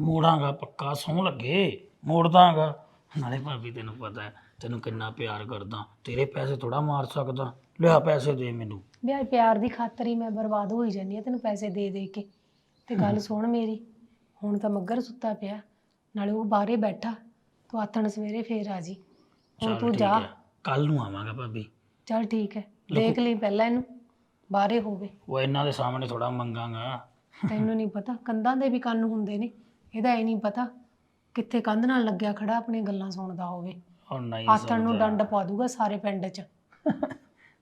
B: ਮੋੜਾਂਗਾ ਪੱਕਾ ਸੌਂ ਲੱਗੇ। ਮੋੜ ਦਾਂਗਾ। ਨਾਲੇ ਭਾਬੀ ਤੈਨੂੰ ਪਤਾ ਹੈ ਤੈਨੂੰ ਕਿੰਨਾ ਪਿਆਰ ਕਰਦਾ। ਤੇਰੇ ਪੈਸੇ ਥੋੜਾ ਮਾਰ ਸਕਦਾ। ਲਿਆ ਪੈਸੇ ਦੇ ਮੈਨੂੰ।
C: ਵਿਆਹ ਪਿਆਰ ਦੀ ਖਾਤਰ ਹੀ ਮੈਂ ਬਰਬਾਦ ਹੋਈ ਜਾਂਦੀ ਆ ਤੈਨੂੰ ਪੈਸੇ ਦੇ ਦੇ ਕੇ। ਤੇ ਗੱਲ ਸੁਣ ਮੇਰੀ ਹੁਣ ਤਾਂ ਮੱਗਰ ਸੁੱਤਾ ਪਿਆ ਨਾਲੇ ਉਹ ਬਾਹਰੇ ਬੈਠਾ ਤੂੰ ਆਥਣ ਸਵੇਰੇ ਫੇਰ ਆ ਜੀ। ਹੁਣ ਤੂੰ ਜਾ।
B: ਕੱਲ ਨੂੰ ਆਵਾਂਗਾ ਭਾਬੀ।
C: ਚੱਲ ਠੀਕ ਹੈ ਦੇਖ। ਲਈ ਪਹਿਲਾਂ ਇਹਨੂੰ ਬਾਹਰੇ ਹੋਵੇ।
B: ਉਹ ਇਹਨਾਂ ਦੇ ਸਾਹਮਣੇ ਥੋੜਾ ਮੰਗਾਂਗਾ।
C: ਤੈਨੂੰ ਨਹੀਂ ਪਤਾ ਕੰਧਾਂ ਦੇ ਵੀ ਕੰਨ ਹੁੰਦੇ ਨੇ ਇਹਦਾ ਇਹ ਨਹੀਂ ਪਤਾ ਕਿੱਥੇ ਕੰਧ ਨਾਲ ਲੱਗਿਆ ਖੜਾ ਆਪਣੀਆਂ ਗੱਲਾਂ ਸੁਣਦਾ ਹੋਵੇ।
B: ਉਹ ਨਹੀਂ
C: ਆਥਣ ਨੂੰ ਡੰਡ ਪਾ ਦੂਗਾ ਸਾਰੇ ਪਿੰਡ 'ਚ।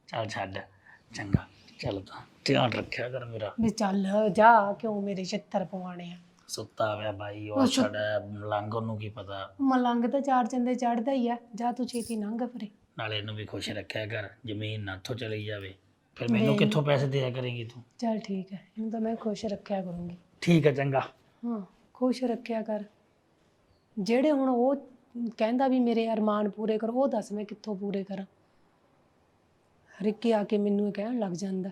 B: ਚੱਲ ਛੱਡ ਚੰਗਾ ਚੱਲ ਤਾਂ। ਧਿਆਨ ਰੱਖਿਆ ਕਰ ਮੇਰਾ।
C: ਵੀ ਚੱਲ ਜਾ ਕਿਉਂ ਮੇਰੇ ਛਿੱਤਰ ਪਵਾਣੇ ਆ?
B: ਸੁੱਤਾ ਹੋਇਆ ਬਾਈ ਉਹ ਛੜਾ ਲੰਗ ਉਹਨੂੰ ਕੀ ਪਤਾ?
C: ਮਲੰਗ ਤਾਂ ਚਾਰ ਚੰਦੇ ਚੜਦਾ ਹੀ ਆ। ਜਾ ਤੂੰ ਛੇਤੀ ਲੰਘ ਫਰੇ।
B: ਨਾਲੇ ਇਹਨੂੰ ਵੀ ਖੁਸ਼ ਰੱਖਿਆ ਕਰ ਜ਼ਮੀਨ ਨਾ ਇੱਥੋਂ ਚਲੀ ਜਾਵੇ। ਫਿਰ ਮੈਨੂੰ ਕਿੱਥੋਂ ਪੈਸੇ ਦਿਆ ਕਰੇਂਗੀ ਤੂੰ?
C: ਚੱਲ ਠੀਕ ਹੈ ਇਹਨੂੰ ਤਾਂ ਮੈਂ ਖੁਸ਼ ਰੱਖਿਆ ਕਰੂੰਗੀ।
B: ਠੀਕ ਹੈ ਚੰਗਾ।
C: ਹਾਂ ਖੁਸ਼ ਰੱਖਿਆ ਕਰ। ਜਿਹੜੇ ਹੁਣ ਉਹ ਕਹਿੰਦਾ ਵੀ ਮੇਰੇ ਅਰਮਾਨ ਪੂਰੇ ਕਰੋ ਉਹ ਦੱਸ ਮੈਂ ਕਿੱਥੋਂ ਪੂਰੇ ਕਰਾਂ? ਰਿੱਕੀ ਆ ਕੇ ਮੈਨੂੰ ਇਹ ਕਹਿਣ ਲੱਗ ਜਾਂਦਾ।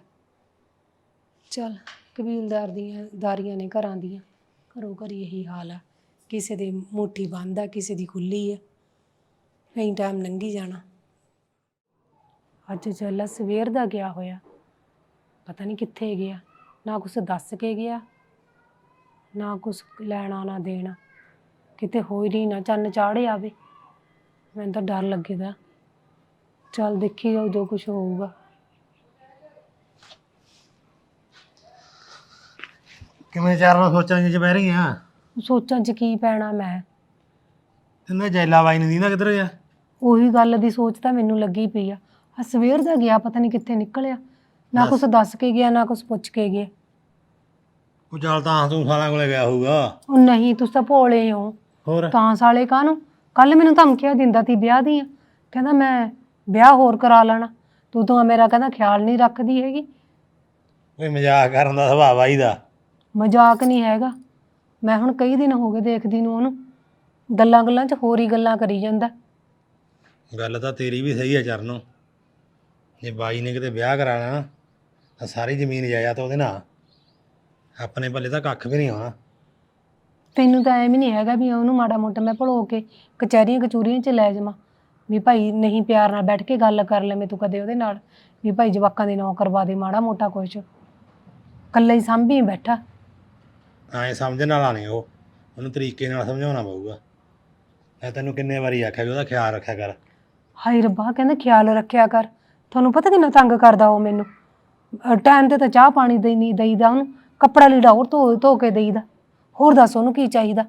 C: ਚੱਲ ਕਬੀਲਦਾਰ ਦੀਆਂ ਦਾਰੀਆਂ ਨੇ ਘਰਾਂ ਦੀਆਂ। ਘਰੋਂ ਘਰੀ ਇਹੀ ਹਾਲ ਆ। ਕਿਸੇ ਦੇ ਮੁੱਠੀ ਬੰਦ ਆ, ਕਿਸੇ ਦੀ ਖੁੱਲੀ ਆ। ਕਈ ਟਾਈਮ ਲੰਘੀ ਜਾਣਾ। ਅੱਜ ਚੱਲਾ ਸਵੇਰ ਦਾ ਗਿਆ ਹੋਇਆ। ਪਤਾ ਨਹੀਂ ਕਿੱਥੇ ਗਿਆ। ਨਾ ਕੁਛ ਦੱਸ ਕੇ ਗਿਆ, ਨਾ ਕੁਛ ਲੈਣਾ ਨਾ ਦੇਣਾ। ਕਿਤੇ ਹੋਈ ਨਹੀਂ ਨਾ ਚੰਨ ਚਾੜੇ ਆਵੇ। ਮੈਨੂੰ ਤਾਂ ਡਰ ਲੱਗੇਦਾ। ਚੱਲ ਦੇਖੀ ਜਾਓ ਜੋ ਕੁਝ ਹੋਊਗਾ।
D: ਕਿਵੇਂ ਚਾਰ ਨਾਲ ਸੋਚਾਂ ਜਿ ਬਹਿ ਰਹੀ ਆ?
C: ਸੋਚਾਂ 'ਚ ਕੀ ਪੈਣਾ ਮੈਂ?
D: ਤੈਨੂੰ ਜੈਲਾ ਬਾਈ ਨੂੰ ਦੀਨਾ ਕਿੱਧਰ ਗਿਆ?
C: ਉਹੀ ਗੱਲ ਦੀ ਸੋਚ ਤਾਂ ਮੈਨੂੰ ਲੱਗੀ ਪਈ ਆ। ਆ ਸਵੇਰ ਦਾ ਗਿਆ ਪਤਾ ਨਹੀਂ ਕਿੱਥੇ ਨਿਕਲਿਆ। ਨਾ ਕੁਛ ਦੱਸ ਕੇ ਗਿਆ ਨਾ ਕੁਛ ਪੁੱਛ ਕੇ ਗਿਆ।
D: ਉਹ ਚੱਲ ਤਾਂ ਤੂੰ ਸਾਲਾਂ ਕੋਲੇ ਗਿਆ ਹੋਊਗਾ।
C: ਉਹ ਨਹੀਂ ਤੁਸੀਂ ਤਾਂ ਭੋਲੇ ਹੋ।
D: ਹੋਰ?
C: ਤਾਂ ਸਾਲੇ ਕਾਹਨੂੰ? ਕੱਲ ਮੈਨੂੰ ਧਮਕੀਆਂ ਦਿੰਦਾ ਤੀ ਵਿਆਹ ਦੀਆਂ। ਕਹਿੰਦਾ ਮੈਂ ਵਿਆਹ ਹੋਰ ਕਰਾ ਲੈਣਾ। ਤੂੰ ਤਾਂ ਮੇਰਾ ਕਹਿੰਦਾ ਖਿਆਲ ਨਹੀਂ ਰੱਖਦੀ ਹੈਗੀ।
D: ਕੋਈ ਮਜ਼ਾਕ ਕਰਨ ਦਾ ਸੁਭਾਅ ਬਾਈ ਦਾ।
C: ਮਜ਼ਾਕ ਨਹੀਂ ਹੈਗਾ। ਮੈਂ ਹੁਣ ਕਈ ਦਿਨ ਹੋ ਗਏ ਦੇਖਦੀ ਨੂੰ ਉਹਨੂੰ। ਗੱਲਾਂ ਗੱਲਾਂ 'ਚ ਹੋਰ ਹੀ ਗੱਲਾਂ ਕਰੀ ਜਾਂਦਾ।
D: ਗੱਲ ਤਾਂ ਤੇਰੀ ਵੀ ਸਹੀ ਹੈ ਚਰਨੋਂ। ਜੇ ਬਾਈ ਨੇ ਕਿਤੇ ਵਿਆਹ ਕਰਾਣਾ ਤਾਂ ਸਾਰੀ ਜ਼ਮੀਨ ਜਾਇਦਾਦ ਉਹਦੇ ਨਾਲ। ਆਪਣੇ ਪੱਲੇ ਤਾਂ ਕੱਖ ਵੀ ਨਹੀਂ ਆਉਣਾ
C: ਤੈਨੂੰ ਤਾਂ ਐਵੇਂ ਨਹੀਂ ਹੈਗਾ ਵੀ ਉਹਨੂੰ ਮਾੜਾ ਮੋਟਾ ਮੈਂ ਭੜੋ ਕੇ ਕਚਹਿਰੀਆਂ ਕਚੂਰੀਆਂ 'ਚ ਲੈ ਜਾਵਾਂ। ਵੀ ਭਾਈ ਨਹੀਂ ਪਿਆਰ ਨਾਲ ਬੈਠ ਕੇ ਗੱਲ ਕਰ ਲੈ ਮੈਂ ਤੂੰ ਕਦੇ ਉਹਦੇ ਨਾਲ। ਵੀ ਭਾਈ ਜਵਾਕਾਂ ਦੀ ਨੌ ਕਰਵਾ ਦੇ ਮਾੜਾ ਮੋਟਾ ਕੁਛ। ਕੱਲਾ ਹੀ ਸਾਂਭੀ ਬੈਠਾ।
D: ਐਂ ਸਮਝਣ ਵਾਲਾ ਨਹੀਂ ਉਹ। ਉਹਨੂੰ ਤਰੀਕੇ ਨਾਲ ਸਮਝਾਉਣਾ ਪਊਗਾ। ਮੈਂ ਤੈਨੂੰ ਕਿੰਨੇ ਵਾਰੀ ਆਖਿਆ ਵੀ ਉਹਦਾ ਖਿਆਲ ਰੱਖਿਆ ਕਰ।
C: ਹਾਏ ਰੱਬਾ ਕਹਿੰਦਾ ਖਿਆਲ ਰੱਖਿਆ ਕਰ। ਤੁਹਾਨੂੰ ਪਤਾ ਕਿੰਨਾ ਤੰਗ ਕਰਦਾ ਉਹ ਮੈਨੂੰ। ਟਾਈਮ ਤੇ ਤਾਂ ਚਾਹ ਪਾਣੀ ਦੇ ਨਹੀਂ ਦੇਈਦਾ ਉਹਨੂੰ। ਕੱਪੜਾ ਲੀੜਾ ਹੋਰ ਧੋ ਧੋ ਕੇ ਦੇਈਦਾ। ਹੋਰ ਦੱਸ ਉਹਨੂੰ ਕੀ ਚਾਹੀਦਾ?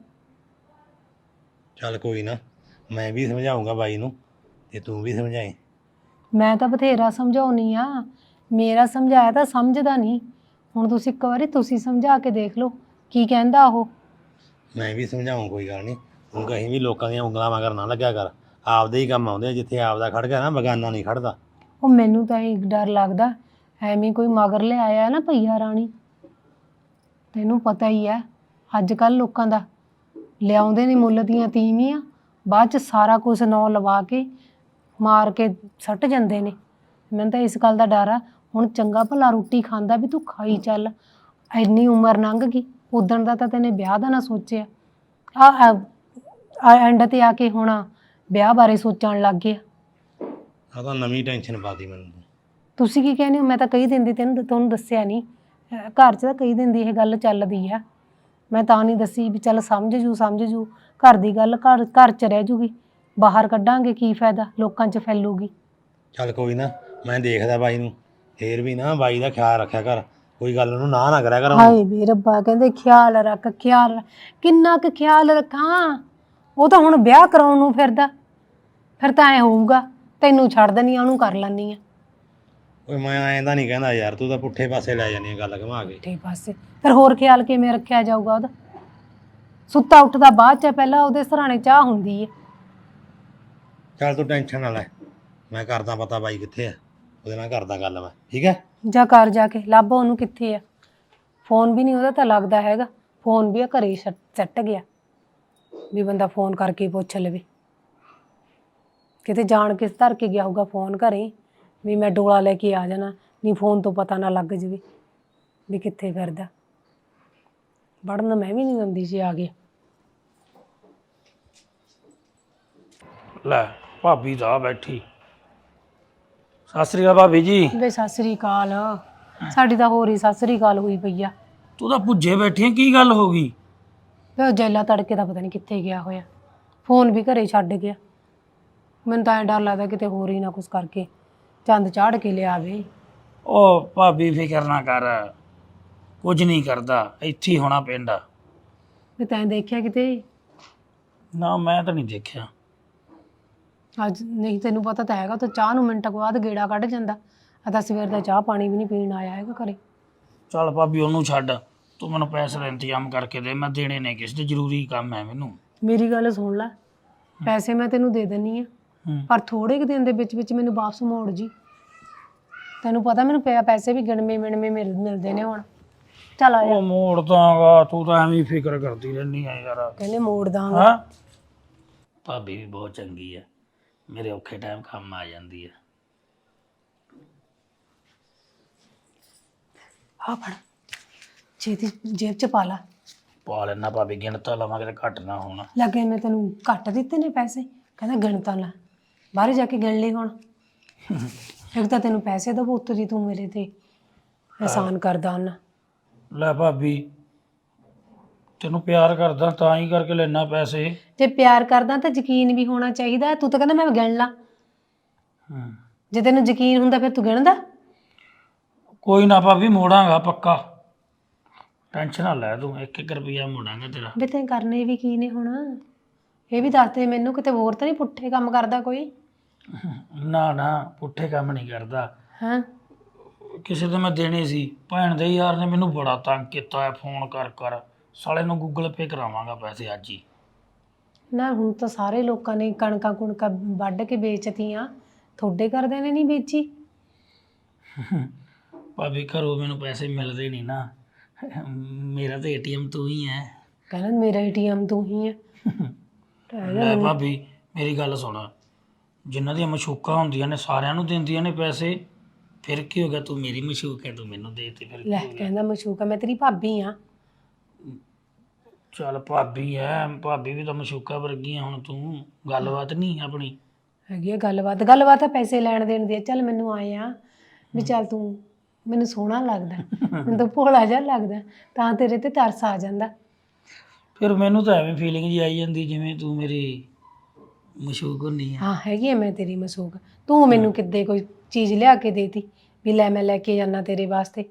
D: ਚੱਲ ਕੋਈ ਨਾ ਮੈਂ ਵੀ ਸਮਝਾਉਂਗਾ ਬਾਈ ਨੂੰ ਤੇ ਤੂੰ ਵੀ ਸਮਝਾਈ।
C: ਮੈਂ ਤਾਂ ਬਥੇਰਾ ਸਮਝਾਉਣੀ ਆ। ਮੇਰਾ ਸਮਝਾਇਆ ਤਾਂ ਸਮਝਦਾ ਨਹੀਂ। ਹੁਣ ਤੁਸੀਂ ਇੱਕ ਵਾਰੀ ਤੁਸੀਂ ਸਮਝਾ ਕੇ ਦੇਖ ਲਓ। ਕੀ ਕਹਿੰਦਾ ਉਹ?
D: ਮੈਂ ਵੀ ਸਮਝਾਉਂ ਕੋਈ ਗੱਲ ਨਹੀਂ। ਤੂੰ ਕਹੀਂ ਵੀ ਲੋਕਾਂ ਦੀਆਂ ਉਂਗਲਾਂ ਮਗਰ ਨਾ ਲੱਗਿਆ ਕਰ। ਆਪਦੇ ਹੀ ਕੰਮ ਆਉਂਦੇ ਆ ਜਿੱਥੇ ਆਪਦਾ ਖੜ ਗਿਆ ਨਾ ਬਗਾਨਾ ਨਹੀਂ ਖੜਦਾ
C: ਉਹ ਮੈਨੂੰ ਤਾਂ ਇਹ ਡਰ ਲੱਗਦਾ। ਐਵੇਂ ਕੋਈ ਮਗਰ ਲੈ ਆਇਆ ਨਾ ਭਈਆ ਰਾਣੀ। ਤੈਨੂੰ ਪਤਾ ਹੀ ਹੈ ਅੱਜ ਕੱਲ ਲੋਕਾਂ ਦਾ ਲਿਆਉਂਦੇ ਨੇ ਮੁੱਲ ਦੀਆਂ ਤੀਵੀਆਂ। ਬਾਅਦ ਚ ਸਾਰਾ ਕੁਝ ਨੌ ਲਵਾ ਕੇ ਮਾਰ ਕੇ ਸੱਟ ਜਾਂਦੇ ਨੇ। ਮੈਨੂੰ ਤਾਂ ਇਸ ਗੱਲ ਦਾ ਡਰ ਆ। ਹੁਣ ਚੰਗਾ ਭਲਾ ਰੋਟੀ ਖਾਂਦਾ ਵੀ ਤੂੰ ਖਾਈ ਚੱਲ। ਇੰਨੀ ਉਮਰ ਲੰਘ ਗਈ। ਉਦਣ ਦਾ ਤਾਂ ਤੈਨੇ ਵਿਆਹ ਦਾ ਨਾ ਸੋਚਿਆ। ਆ ਆ ਐਂਡ ਤੇ ਆ ਕੇ ਹੁਣ ਵਿਆਹ ਬਾਰੇ ਸੋਚਣ ਲੱਗ ਗਿਆ।
D: ਆ ਤਾਂ ਨਵੀਂ ਟੈਨਸ਼ਨ ਪਾਤੀ ਮੈਨੂੰ
C: ਤੁਸੀਂ ਕੀ ਕਹਿੰਦੇ ਹੋ? ਮੈਂ ਤਾਂ ਕਈ ਦਿਨ ਦੀ ਤੈਨੂੰ ਤੁਹਾਨੂੰ ਦੱਸਿਆ ਨਹੀਂ। ਅਹ ਘਰ 'ਚ ਤਾਂ ਕਈ ਦਿਨ ਦੀ ਇਹ ਗੱਲ ਚੱਲਦੀ ਆ। ਮੈਂ ਤਾਂ ਨਹੀਂ ਦੱਸੀ ਵੀ ਚੱਲ ਸਮਝ ਜੂ ਸਮਝ ਜੂ। ਘਰ ਦੀ ਗੱਲ ਘਰ ਘਰ 'ਚ ਰਹਿ ਜੂਗੀ। ਬਾਹਰ ਕੱਢਾਂਗੇ ਕੀ ਫਾਇਦਾ? ਲੋਕਾਂ 'ਚ ਫੈਲੂਗੀ।
D: ਚੱਲ ਕੋਈ ਨਾ ਮੈਂ ਦੇਖਦਾ ਬਾਈ ਨੂੰ। ਫੇਰ ਵੀ ਨਾ ਬਾਈ ਦਾ ਖਿਆਲ ਰੱਖਿਆ ਕਰ। ਕੋਈ ਗੱਲ ਨੂੰ ਨਾ ਨਾ ਕਰਿਆ ਕਰ।
C: ਹਾਏ ਵੀ ਰੱਬਾ ਕਹਿੰਦੇ ਖਿਆਲ ਰੱਖ ਖਿਆਲ। ਕਿੰਨਾ ਕੁ ਖਿਆਲ ਰੱਖਾਂ? ਉਹ ਤਾਂ ਹੁਣ ਵਿਆਹ ਕਰਾਉਣ ਨੂੰ ਫਿਰਦਾ। ਫਿਰ ਤਾਂ ਐ ਹੋਊਗਾ ਤੈਨੂੰ ਛੱਡ ਦਨੀ ਉਹਨੂੰ ਕਰ ਲੈਣੀ ਆ।
D: ਓਏ ਮੈਂ ਐਂ ਨਹੀਂ ਕਹਿੰਦਾ ਯਾਰ ਤੂੰ ਤਾਂ ਪੁੱਠੇ ਪਾਸੇ ਲੈ ਜਾਨੀ ਆ ਗੱਲ ਘੁਮਾ ਕੇ।
C: ਠੀਕ ਪਾਸੇ। ਫਿਰ ਹੋਰ ਖਿਆਲ ਕਿਵੇਂ ਰੱਖਿਆ ਜਾਊਗਾ ਉਹਦਾ? ਸੁੱਤਾ ਉੱਠਦਾ ਬਾਅਦ ਚ ਪਹਿਲਾਂ ਉਹਦੇ ਸਰਾਣੇ ਚਾਹ ਹੁੰਦੀ ਹੈ
D: ਚੱਲ ਤੂੰ ਟੈਨਸ਼ਨ ਨਾ ਲੈ ਮੈਂ ਕਰਦਾ ਪਤਾ ਬਾਈ ਕਿੱਥੇ ਆ। ਉਹਦੇ ਨਾਲ ਕਰਦਾ ਗੱਲ ਮੈਂ ਠੀਕ ਹੈ?
C: ਜਾ ਘਰ ਜਾ ਕੇ ਲੱਭ ਉਹਨੂੰ ਕਿੱਥੇ ਆ? ਫੋਨ ਵੀ ਨਹੀਂ ਉਹਦਾ ਤਾਂ ਲੱਗਦਾ ਹੈਗਾ। ਫੋਨ ਵੀ ਆ ਘਰੇ ਹੀ ਸੱਟ ਸੱਟ ਗਿਆ। ਵੀ ਬੰਦਾ ਫੋਨ ਕਰਕੇ ਪੁੱਛ ਲਵੇ। ਕਿਤੇ ਜਾਣ ਕਿਸ ਧਰ ਕੇ ਗਿਆ ਹੋਊਗਾ ਫੋਨ ਘਰੇ ਵੀ ਮੈਂ ਡੋਲਾ ਲੈ ਕੇ ਆ ਜਾਣਾ ਨਹੀਂ ਫੋਨ ਤੋਂ ਪਤਾ ਨਾ ਲੱਗ ਜਵੇ ਵੀ ਕਿੱਥੇ ਫਿਰਦਾ। ਵੜਨ ਮੈਂ ਵੀ ਨਹੀਂ ਦਿੰਦੀ ਸੀ ਆ ਗਿਆ
B: ਲੈ ਭਾਬੀ ਆ ਬੈਠੀ। ਸਤਿ ਸ੍ਰੀ ਅਕਾਲ ਭਾਬੀ ਜੀ।
C: ਵੇ ਸਤਿ ਸ੍ਰੀ ਅਕਾਲ। ਸਾਡੀ ਤਾਂ ਹੋਰ ਹੀ ਸਤਿ ਸ੍ਰੀ ਅਕਾਲ ਹੋਈ ਪਈ ਆ।
B: ਤੂੰ ਤਾਂ ਭੁੱਜੇ ਬੈਠੀ ਆਂ, ਕੀ ਗੱਲ ਹੋ ਗਈ?
C: ਵੇ ਉਹ ਜੈਲਾ ਤੜਕੇ ਦਾ ਪਤਾ ਨਹੀਂ ਕਿੱਥੇ ਗਿਆ ਹੋਇਆ। ਫੋਨ ਵੀ ਘਰੇ ਛੱਡ ਗਿਆ। ਮੈਨੂੰ ਤਾਂ ਐ ਡਰ ਲੱਗਦਾ ਕਿਤੇ ਹੋਰ ਹੀ ਨਾ ਕੁਝ ਕਰਕੇ ਚੰਦ ਚਾੜ ਕੇ ਲਿਆਵੇ
B: ਉਹ ਭਾਬੀ ਫਿਕਰ ਨਾ ਕਰ। ਕੁਝ ਨਹੀਂ ਕਰਦਾ। ਇੱਥੇ ਹੀ ਹੋਣਾ ਪਿੰਡ
C: ਵੀ ਤੈਂ ਦੇਖਿਆ ਕਿਤੇ।
B: ਨਾ ਮੈਂ ਤਾਂ ਨਹੀਂ ਦੇਖਿਆ।
C: ਅੱਜ ਨਹੀਂ ਤੈਨੂੰ ਪਤਾ ਤਾਂ ਹੈਗਾ ਤਾਂ ਚਾਹ ਨੂੰ ਮਿੰਟਾਂ ਕੁ ਬਾਅਦ ਗੇੜਾ ਕੱਢ ਜਾਂਦਾ। ਆ ਤਾਂ ਸਵੇਰ ਦਾ ਚਾਹ ਪਾਣੀ ਵੀ ਨਹੀਂ ਪੀਣ ਆਇਆ ਹੈਗਾ ਘਰੇ।
B: ਚੱਲ ਭਾਬੀ ਉਹਨੂੰ ਛੱਡ। ਤੂੰ ਮੈਨੂੰ ਪੈਸੇ ਦਾ ਇੰਤਜ਼ਾਮ ਕਰਕੇ ਦੇ ਮੈਂ ਦੇਣੇ ਨੇ ਕਿਸੇ ਦੇ ਜ਼ਰੂਰੀ ਕੰਮ ਹੈ ਮੈਨੂੰ।
C: ਮੇਰੀ ਗੱਲ ਸੁਣ ਲੈ ਪੈਸੇ ਮੈਂ ਤੈਨੂੰ ਦੇ ਦਿੰਨੀ ਆ
B: ਹੂੰ।
C: ਪਰ ਥੋੜੇ ਕੁ ਦਿਨ ਦੇ ਵਿੱਚ ਵਿੱਚ ਮੈਨੂੰ ਵਾਪਸ ਮੋੜ ਜੀ। ਤੈਨੂੰ ਪਤਾ ਮੈਨੂੰ ਪਿਆ ਪੈਸੇ ਵੀ ਗਿਣਵੇਂ ਮਿਣਵੇਂ ਮਿਲ ਮਿਲਦੇ ਨੇ ਹੁਣ। ਚੱਲ ਆ ਜਾ।
B: ਉਹ ਮੋੜ ਦਾਂਗਾ ਤੂੰ ਤਾਂ ਐਵੇਂ ਹੀ ਫਿਕਰ ਕਰਦੀ ਰਹਿੰਦੀ ਆ ਯਾਰ।
C: ਕਹਿੰਦੇ ਮੋੜ ਦਾਂਗਾ।
B: ਹਾਂ? ਭਾਬੀ ਵੀ ਬਹੁਤ ਚੰਗੀ ਹੈ ਮੇਰੇ ਔਖੇ ਟਾਈਮ ਕੰਮ ਆ ਜਾਂਦੀ ਹੈ
C: ਆ ਫੜ ਛੇਤੀ ਜੇਬ ਚ ਪਾ ਲਾ।
B: ਪਾ ਲੈਣਾ ਭਾਬੀ ਗਿਣਤਾ ਲਵਾਂਗੇ ਤੇ ਘੱਟ ਨਾ ਹੋਣਾ।
C: ਲੱਗੇ ਮੈਂ ਤੈਨੂੰ ਘੱਟ ਦਿੱਤੇ ਨੇ ਪੈਸੇ ਕਹਿੰਦਾ ਗਿਣਤਾ ਲੈ। ਬਾਹਰ ਜਾ ਕੇ ਗਿਣ ਲਈ ਹੁਣ। ਇੱਕ ਤਾਂ ਤੈਨੂੰ ਪੈਸੇ ਦਾ ਪੁੱਤ ਜੀ ਤੂੰ ਮੇਰੇ ਤੇ। ਆਸਾਨ ਕਰਦਾ ਉਹਨਾਂ
B: ਲੈ ਭਾਬੀ ਤੈਨੂੰ ਪਿਆਰ ਕਰਦਾ ਤਾਂ ਹੀ ਕਰਕੇ ਲੈਣਾ ਪੈਸੇ।
C: ਜੇ ਪਿਆਰ ਕਰਦਾ ਤਾਂ ਯਕੀਨ ਵੀ ਹੋਣਾ ਚਾਹੀਦਾ। ਤੂੰ ਤਾਂ ਕਹਿੰਦਾ ਮੈਂ ਗਿਣ ਲਾਂ।
B: ਹੂੰ।
C: ਜੇ ਤੈਨੂੰ ਯਕੀਨ ਹੁੰਦਾ ਫਿਰ ਤੂੰ ਗਿਣਦਾ।
B: ਕੋਈ ਨਾ ਭਾਬੀ ਮੋੜਾਂਗਾ ਪੱਕਾ। ਟੈਨਸ਼ਨ ਨਾ ਲੈ ਤੂੰ 1-1 ਰੁਪਿਆ ਮੋੜਾਂਗਾ ਤੇਰਾ।
C: ਵੀ ਤੈਂ ਕਰਨੇ ਵੀ ਕੀ ਨੇ ਹੁਣ? ਇਹ ਵੀ ਦੱਸ ਦੇ ਮੈਨੂੰ ਕਿਤੇ ਹੋਰ ਤਾਂ ਨਹੀਂ ਪੁੱਠੇ ਕੰਮ ਕਰਦਾ ਕੋਈ?
B: ਨਾ ਨਾ ਪੁੱਠੇ ਕੰਮ ਨਹੀਂ ਕਰਦਾ।
C: ਹਾਂ।
B: ਕਿਸੇ ਦੇ ਮੈਂ ਦੇਣੇ ਸੀ। ਭੈਣ ਦੇ ਯਾਰ ਨੇ ਮੈਨੂੰ ਬੜਾ ਤੰਗ ਕੀਤਾ ਹੈ ਫੋਨ ਕਰ ਕਰ। ਸਾਲੇ ਨੂੰ ਗੂਗਲ ਪੇ ਕਰਾਵਾਂਗਾ ਪੈਸੇ ਅੱਜ ਹੀ।
C: ਨਾ ਹੁਣ ਤਾਂ ਸਾਰੇ ਲੋਕਾਂ ਨੇ ਕਣਕਾਂ ਕੁਣਕਾਂ ਵੱਢ ਕੇ ਵੇਚਤੀਆਂ। ਤੁਹਾਡੇ ਘਰਦਿਆਂ ਨੇ ਨਹੀਂ ਵੇਚੀ?
B: ਭਾਬੀ ਘਰੋਂ ਮੈਨੂੰ ਪੈਸੇ ਮਿਲਦੇ ਨਹੀਂ ਨਾ। ਮੇਰਾ ਤਾਂ ਏਟੀਐਮ ਤੂੰ ਹੀ ਹੈ।
C: ਕਹਿੰਦਾ ਮੇਰਾ ਏਟੀਐਮ ਤੂੰ ਹੀ ਹੈ।
B: ਲੈ ਭਾਬੀ ਮੇਰੀ ਗੱਲ ਸੁਣ। ਜਿਨ੍ਹਾਂ ਦੀਆਂ ਮਸ਼ੂਕਾਂ ਹੁੰਦੀਆਂ ਨੇ ਸਾਰਿਆਂ ਨੂੰ ਦਿੰਦੀਆਂ ਨੇ ਪੈਸੇ। ਫਿਰ ਕੀ ਹੋ ਗਿਆ? ਤੂੰ ਮੇਰੀ ਮਸ਼ੂਕ ਹੈ ਤੂੰ ਮੈਨੂੰ ਦੇ ਤੇ ਫਿਰ
C: ਲੈ
B: ਹੋ?
C: ਕਹਿੰਦਾ ਮਸ਼ੂਕਾ ਮੈਂ ਤੇਰੀ ਭਾਬੀ ਆ
B: ਚੱਲ ਭਾਬੀ ਹੈ ਭਾਬੀ ਵੀ ਤਾਂ ਮਸ਼ੂਕਾ ਵਰਗੀ ਆ ਹੁਣ ਤੂੰ ਗੱਲਬਾਤ ਨਹੀਂ ਆਪਣੀ।
C: ਹੈਗੀ ਆ ਗੱਲਬਾਤ ਗੱਲਬਾਤ ਆ ਪੈਸੇ ਲੈਣ ਦੇਣ ਦੀ ਆ। ਚੱਲ ਮੈਨੂੰ ਆਏ ਆ ਵੀ ਚੱਲ ਤੂੰ ਮੈਨੂੰ ਸੋਹਣਾ ਲੱਗਦਾ ਮੈਨੂੰ ਤਾਂ ਭੋਲਾ ਜਿਹਾ ਲੱਗਦਾ ਤਾਂ ਤੇਰੇ ਤੇ ਤਰਸ ਆ ਜਾਂਦਾ।
B: ਫਿਰ ਮੈਨੂੰ ਤਾਂ ਐਵੇਂ ਫੀਲਿੰਗ ਜੀ ਆਈ ਜਾਂਦੀ ਜਿਵੇਂ ਤੂੰ ਮੇਰੀ ਮਸ਼ੂਕ ਹੁੰਨੀ ਆ।
C: ਹਾਂ ਹੈਗੀ ਆ ਮੈਂ ਤੇਰੀ ਮਸ਼ੂਕ ਤੂੰ ਮੈਨੂੰ ਕਿੱਦੇ ਕੋਈ ਚੀਜ਼ ਲਿਆ ਕੇ ਦੇਤੀ ਵੀ ਲੈ ਮੈਂ ਲੈ ਕੇ ਜਾਣਾ ਤੇਰੇ ਵਾਸਤੇ।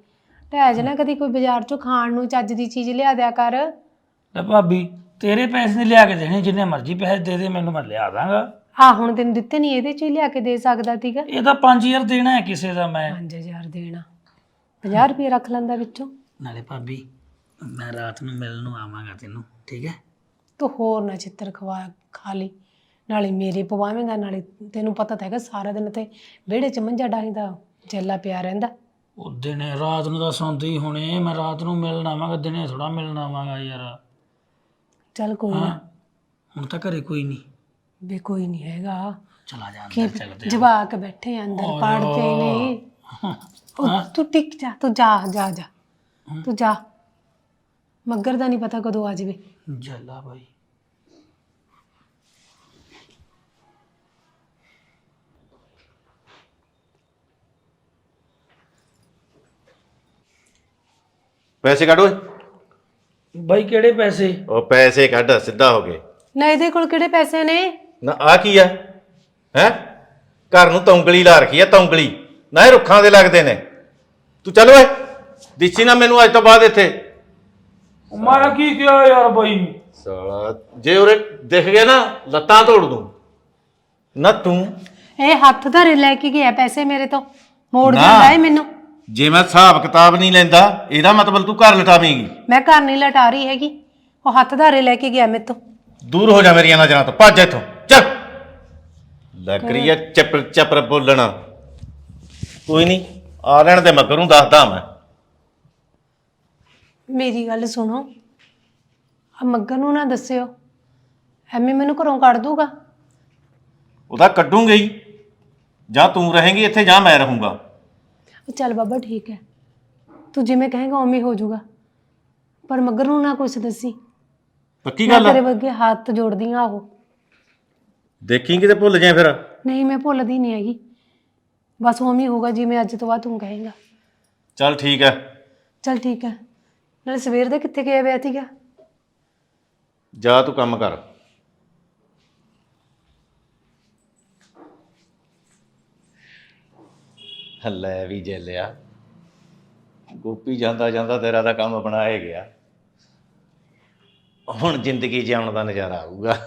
C: ਟਹਿਜ ਨਾ ਕਦੀ ਕੋਈ ਬਾਜ਼ਾਰ ਚੋਂ ਖਾਣ ਨੂੰ ਚੱਜ ਦੀ ਚੀਜ਼ ਲਿਆ ਦਿਆ ਕਰ।
B: ਲੈ ਭਾਬੀ ਤੇਰੇ ਪੈਸੇ ਨਹੀਂ ਲਿਆ ਕੇ ਦੇਣੇ ਜਿੰਨੇ ਮਰਜ਼ੀ ਪੈਸੇ ਦੇ ਦੇ ਮੈਨੂੰ ਮੈਂ ਲਿਆ ਦਾਂਗਾ।
C: ਆ ਹੁਣ ਤੈਨੂੰ ਦਿੱਤੇ ਨਹੀਂ ਇਹਦੇ ਚੋਂ ਹੀ ਲਿਆ ਕੇ ਦੇ ਸਕਦਾ ਤੀਗਾ
B: ਇਹ ਤਾਂ 5000 ਦੇਣਾ ਹੈ ਕਿਸੇ ਦਾ ਮੈਂ।
C: 5000 ਦੇਣਾ। 50 ਰੁਪਏ ਰੱਖ ਲੈਂਦਾ ਵਿੱਚੋਂ।
B: ਨਾਲੇ ਭਾਬੀ ਮੈਂ ਰਾਤ ਨੂੰ ਮਿਲਣ ਨੂੰ ਆਵਾਂਗਾ ਤੈਨੂੰ ਠੀਕ ਹੈ?
C: ਤੂੰ ਹੋਰ ਨਾ ਚਿੱਤਰ ਖਵਾ ਖਾ ਲਈ। ਨਾਲੇ ਮੇਰੇ ਪਵਾਵੇਂਗਾ ਨਾਲੇ ਤੈਨੂੰ ਪਤਾ ਤਾਂ ਹੈਗਾ ਸਾਰਾ ਦਿਨ ਤੇ ਵਿਹੜੇ ਚ ਮੰਜਾ ਡਾਹੀ ਦਾ ਜੱਲਾ ਪਿਆ ਰਹਿੰਦਾ।
B: ਉਹ ਦਿਨੇ ਰਾਤ ਨੂੰ ਤਾਂ ਸੌਂਦੇ ਹੀ ਹੋਣੇ ਮੈਂ ਰਾਤ ਨੂੰ ਮਿਲਣ ਆਵਾਂਗਾ ਦਿਨੇ ਥੋੜਾ ਮਿਲਣ ਆਵਾਂਗਾ ਯਾਰ।
C: ਚੱਲ ਕੋਈ
B: ਹਾਂ
C: ਨਾ
B: ਹੁਣ ਤਾਂ ਘਰੇ ਕੋਈ ਨਹੀਂ।
C: ਵੀ ਕੋਈ ਨਹੀਂ ਹੈਗਾ।
B: ਚਲਾ ਜਾ
C: ਕੀ
B: ਅੰਦਰ ਚੱਲਦੇ
C: ਜਵਾਕ ਬੈਠੇ ਆ ਅੰਦਰ ਪੜਦੇ ਨੇ। ਉਹ ਤੂੰ ਟਿਕ ਜਾ ਤੂੰ ਜਾ ਜਾ ਜਾ। ਤੂੰ ਜਾ। ਮੱਗਰ ਦਾ ਨਹੀਂ ਪਤਾ ਕਦੋਂ ਆ ਜਾਵੇ।
B: ਜੱਲਾ ਬਾਈ।
A: ਪੈਸੇ ਕੱਢ ਓਏ।
B: ਬਾਈ ਕਿਹੜੇ ਪੈਸੇ?
A: ਉਹ ਪੈਸੇ ਕੱਢ ਸਿੱਧਾ ਹੋ ਕੇ
C: ਨਾ ਇਹਦੇ ਕੋਲ ਕਿਹੜੇ ਪੈਸੇ ਨੇ?
A: ਨਾ ਆ ਕੀ ਆ? ਹੈ? ਘਰ ਨੂੰ ਤੌਂਗਲੀ ਲਾ ਰੱਖੀ ਆ ਤੌਂਗਲੀ। ਨਾ ਇਹ ਰੁੱਖਾਂ ਦੇ ਲੱਗਦੇ ਨੇ। ਤੂੰ ਚੱਲ ਓਏ ਦਿਸੀ ਨਾ ਮੈਨੂੰ ਅੱਜ ਤੋਂ ਬਾਅਦ ਇੱਥੇ।
B: ਮਾਰਾ ਕੀ ਕਿਹਾ ਯਾਰ ਬਾਈ?
A: ਸਾਲਾ ਜੇ ਉਰੇ ਦਿਖ ਗਿਆ ਨਾ ਲੱਤਾਂ ਤੋੜ ਦੂੰ। ਨਾ ਤੂੰ।
C: ਇਹ ਹੱਥ ਧਰੇ ਲੈ ਕੇ ਗਿਆ ਪੈਸੇ ਮੇਰੇ ਤੋਂ। ਮੋੜ। ਦਿੰਦਾ ਏ ਮੈਨੂੰ।
A: ਜੇ ਮੈਂ ਹਿਸਾਬ ਕਿਤਾਬ ਨਹੀਂ ਲੈਂਦਾ ਇਹਦਾ ਮਤਲਬ ਤੂੰ ਘਰ ਲਟਾਵੇਂਗੀ।
C: ਮੈਂ ਘਰ ਨਹੀਂ ਲਟਾ ਰਹੀ ਹੈਗੀ। ਉਹ ਹੱਥ ਧਾਰੇ ਲੈ ਕੇ ਗਿਆ ਮੇਰੇ ਤੋਂ।
A: ਦੂਰ ਹੋ ਜਾ ਮੇਰੀਆਂ ਨਜ਼ਰਾਂ ਤੋਂ ਭੱਜ ਇੱਥੋਂ ਚੱਲ। ਲੱਗ ਰਹੀ ਆ ਚੱਪਰ ਚੱਪਰ ਬੋਲਣਾ। ਕੋਈ ਨਹੀਂ ਆ ਲੈਣ ਦੇ ਮਗਰ ਦੱਸਦਾ ਮੈਂ।
C: ਮੇਰੀ ਗੱਲ ਸੁਣੋ। ਆ ਮੱਗਰ ਨੂੰ ਨਾ ਦੱਸਿਓ। ਐਵੇਂ ਮੈਨੂੰ ਘਰੋਂ ਕੱਢ ਦੂਗਾ
A: ਉਹਦਾ ਕੱਢੂੰਗਾ ਹੀ। ਜਾਂ ਤੂੰ ਰਹੇਂਗੀ ਇੱਥੇ ਜਾਂ ਮੈਂ ਰਹੂੰਗਾ।
C: ਚੱਲ ਬਾਬਾ ਠੀਕ ਹੈ। ਤੂੰ ਜਿਵੇਂ ਕਹੇਗਾ ਉਵੇਂ ਹੀ ਜਾਊਗਾ। ਪਰ ਮੱਗਰ ਨੂੰ ਨਾ ਕੁਛ ਦੱਸੀ।
A: ਪੱਕੀ
C: ਮੈਂ
A: ਗੱਲ
C: ਤੇਰੇ
A: ਆ
C: ਅੱਗੇ ਹੱਥ ਜੋੜਦੀ ਆ ਉਹ।
A: ਦੇਖੀ ਕਿਤੇ ਭੁੱਲ ਜਾਏ ਫਿਰ।
C: ਨਹੀਂ ਮੈਂ ਭੁੱਲਦੀ ਨਹੀਂ ਹੈਗੀ। ਬਸ ਉਵੇਂ ਹੀ ਹੋਊਗਾ ਜਿਵੇਂ ਅੱਜ ਤੋਂ ਬਾਅਦ ਤੂੰ ਕਹੇਗਾ।
A: ਚੱਲ ਠੀਕ ਹੈ।
C: ਚੱਲ ਠੀਕ ਹੈ। ਨਾਲੇ ਸਵੇਰ ਦੇ ਕਿੱਥੇ ਗਿਆ ਵਿਆ ਸੀਗਾ
A: ਜਾ ਤੂੰ ਕੰਮ ਕਰ। ਲੈ ਵੀ ਜੇ ਲਿਆ ਗੋਪੀ ਜਾਂਦਾ ਜਾਂਦਾ ਤੇਰਾ ਦਾ ਕੰਮ ਬਣਾਏ ਗਿਆ। ਹੁਣ ਜ਼ਿੰਦਗੀ ਜਿਉਣ ਦਾ ਨਜ਼ਾਰਾ ਆਊਗਾ।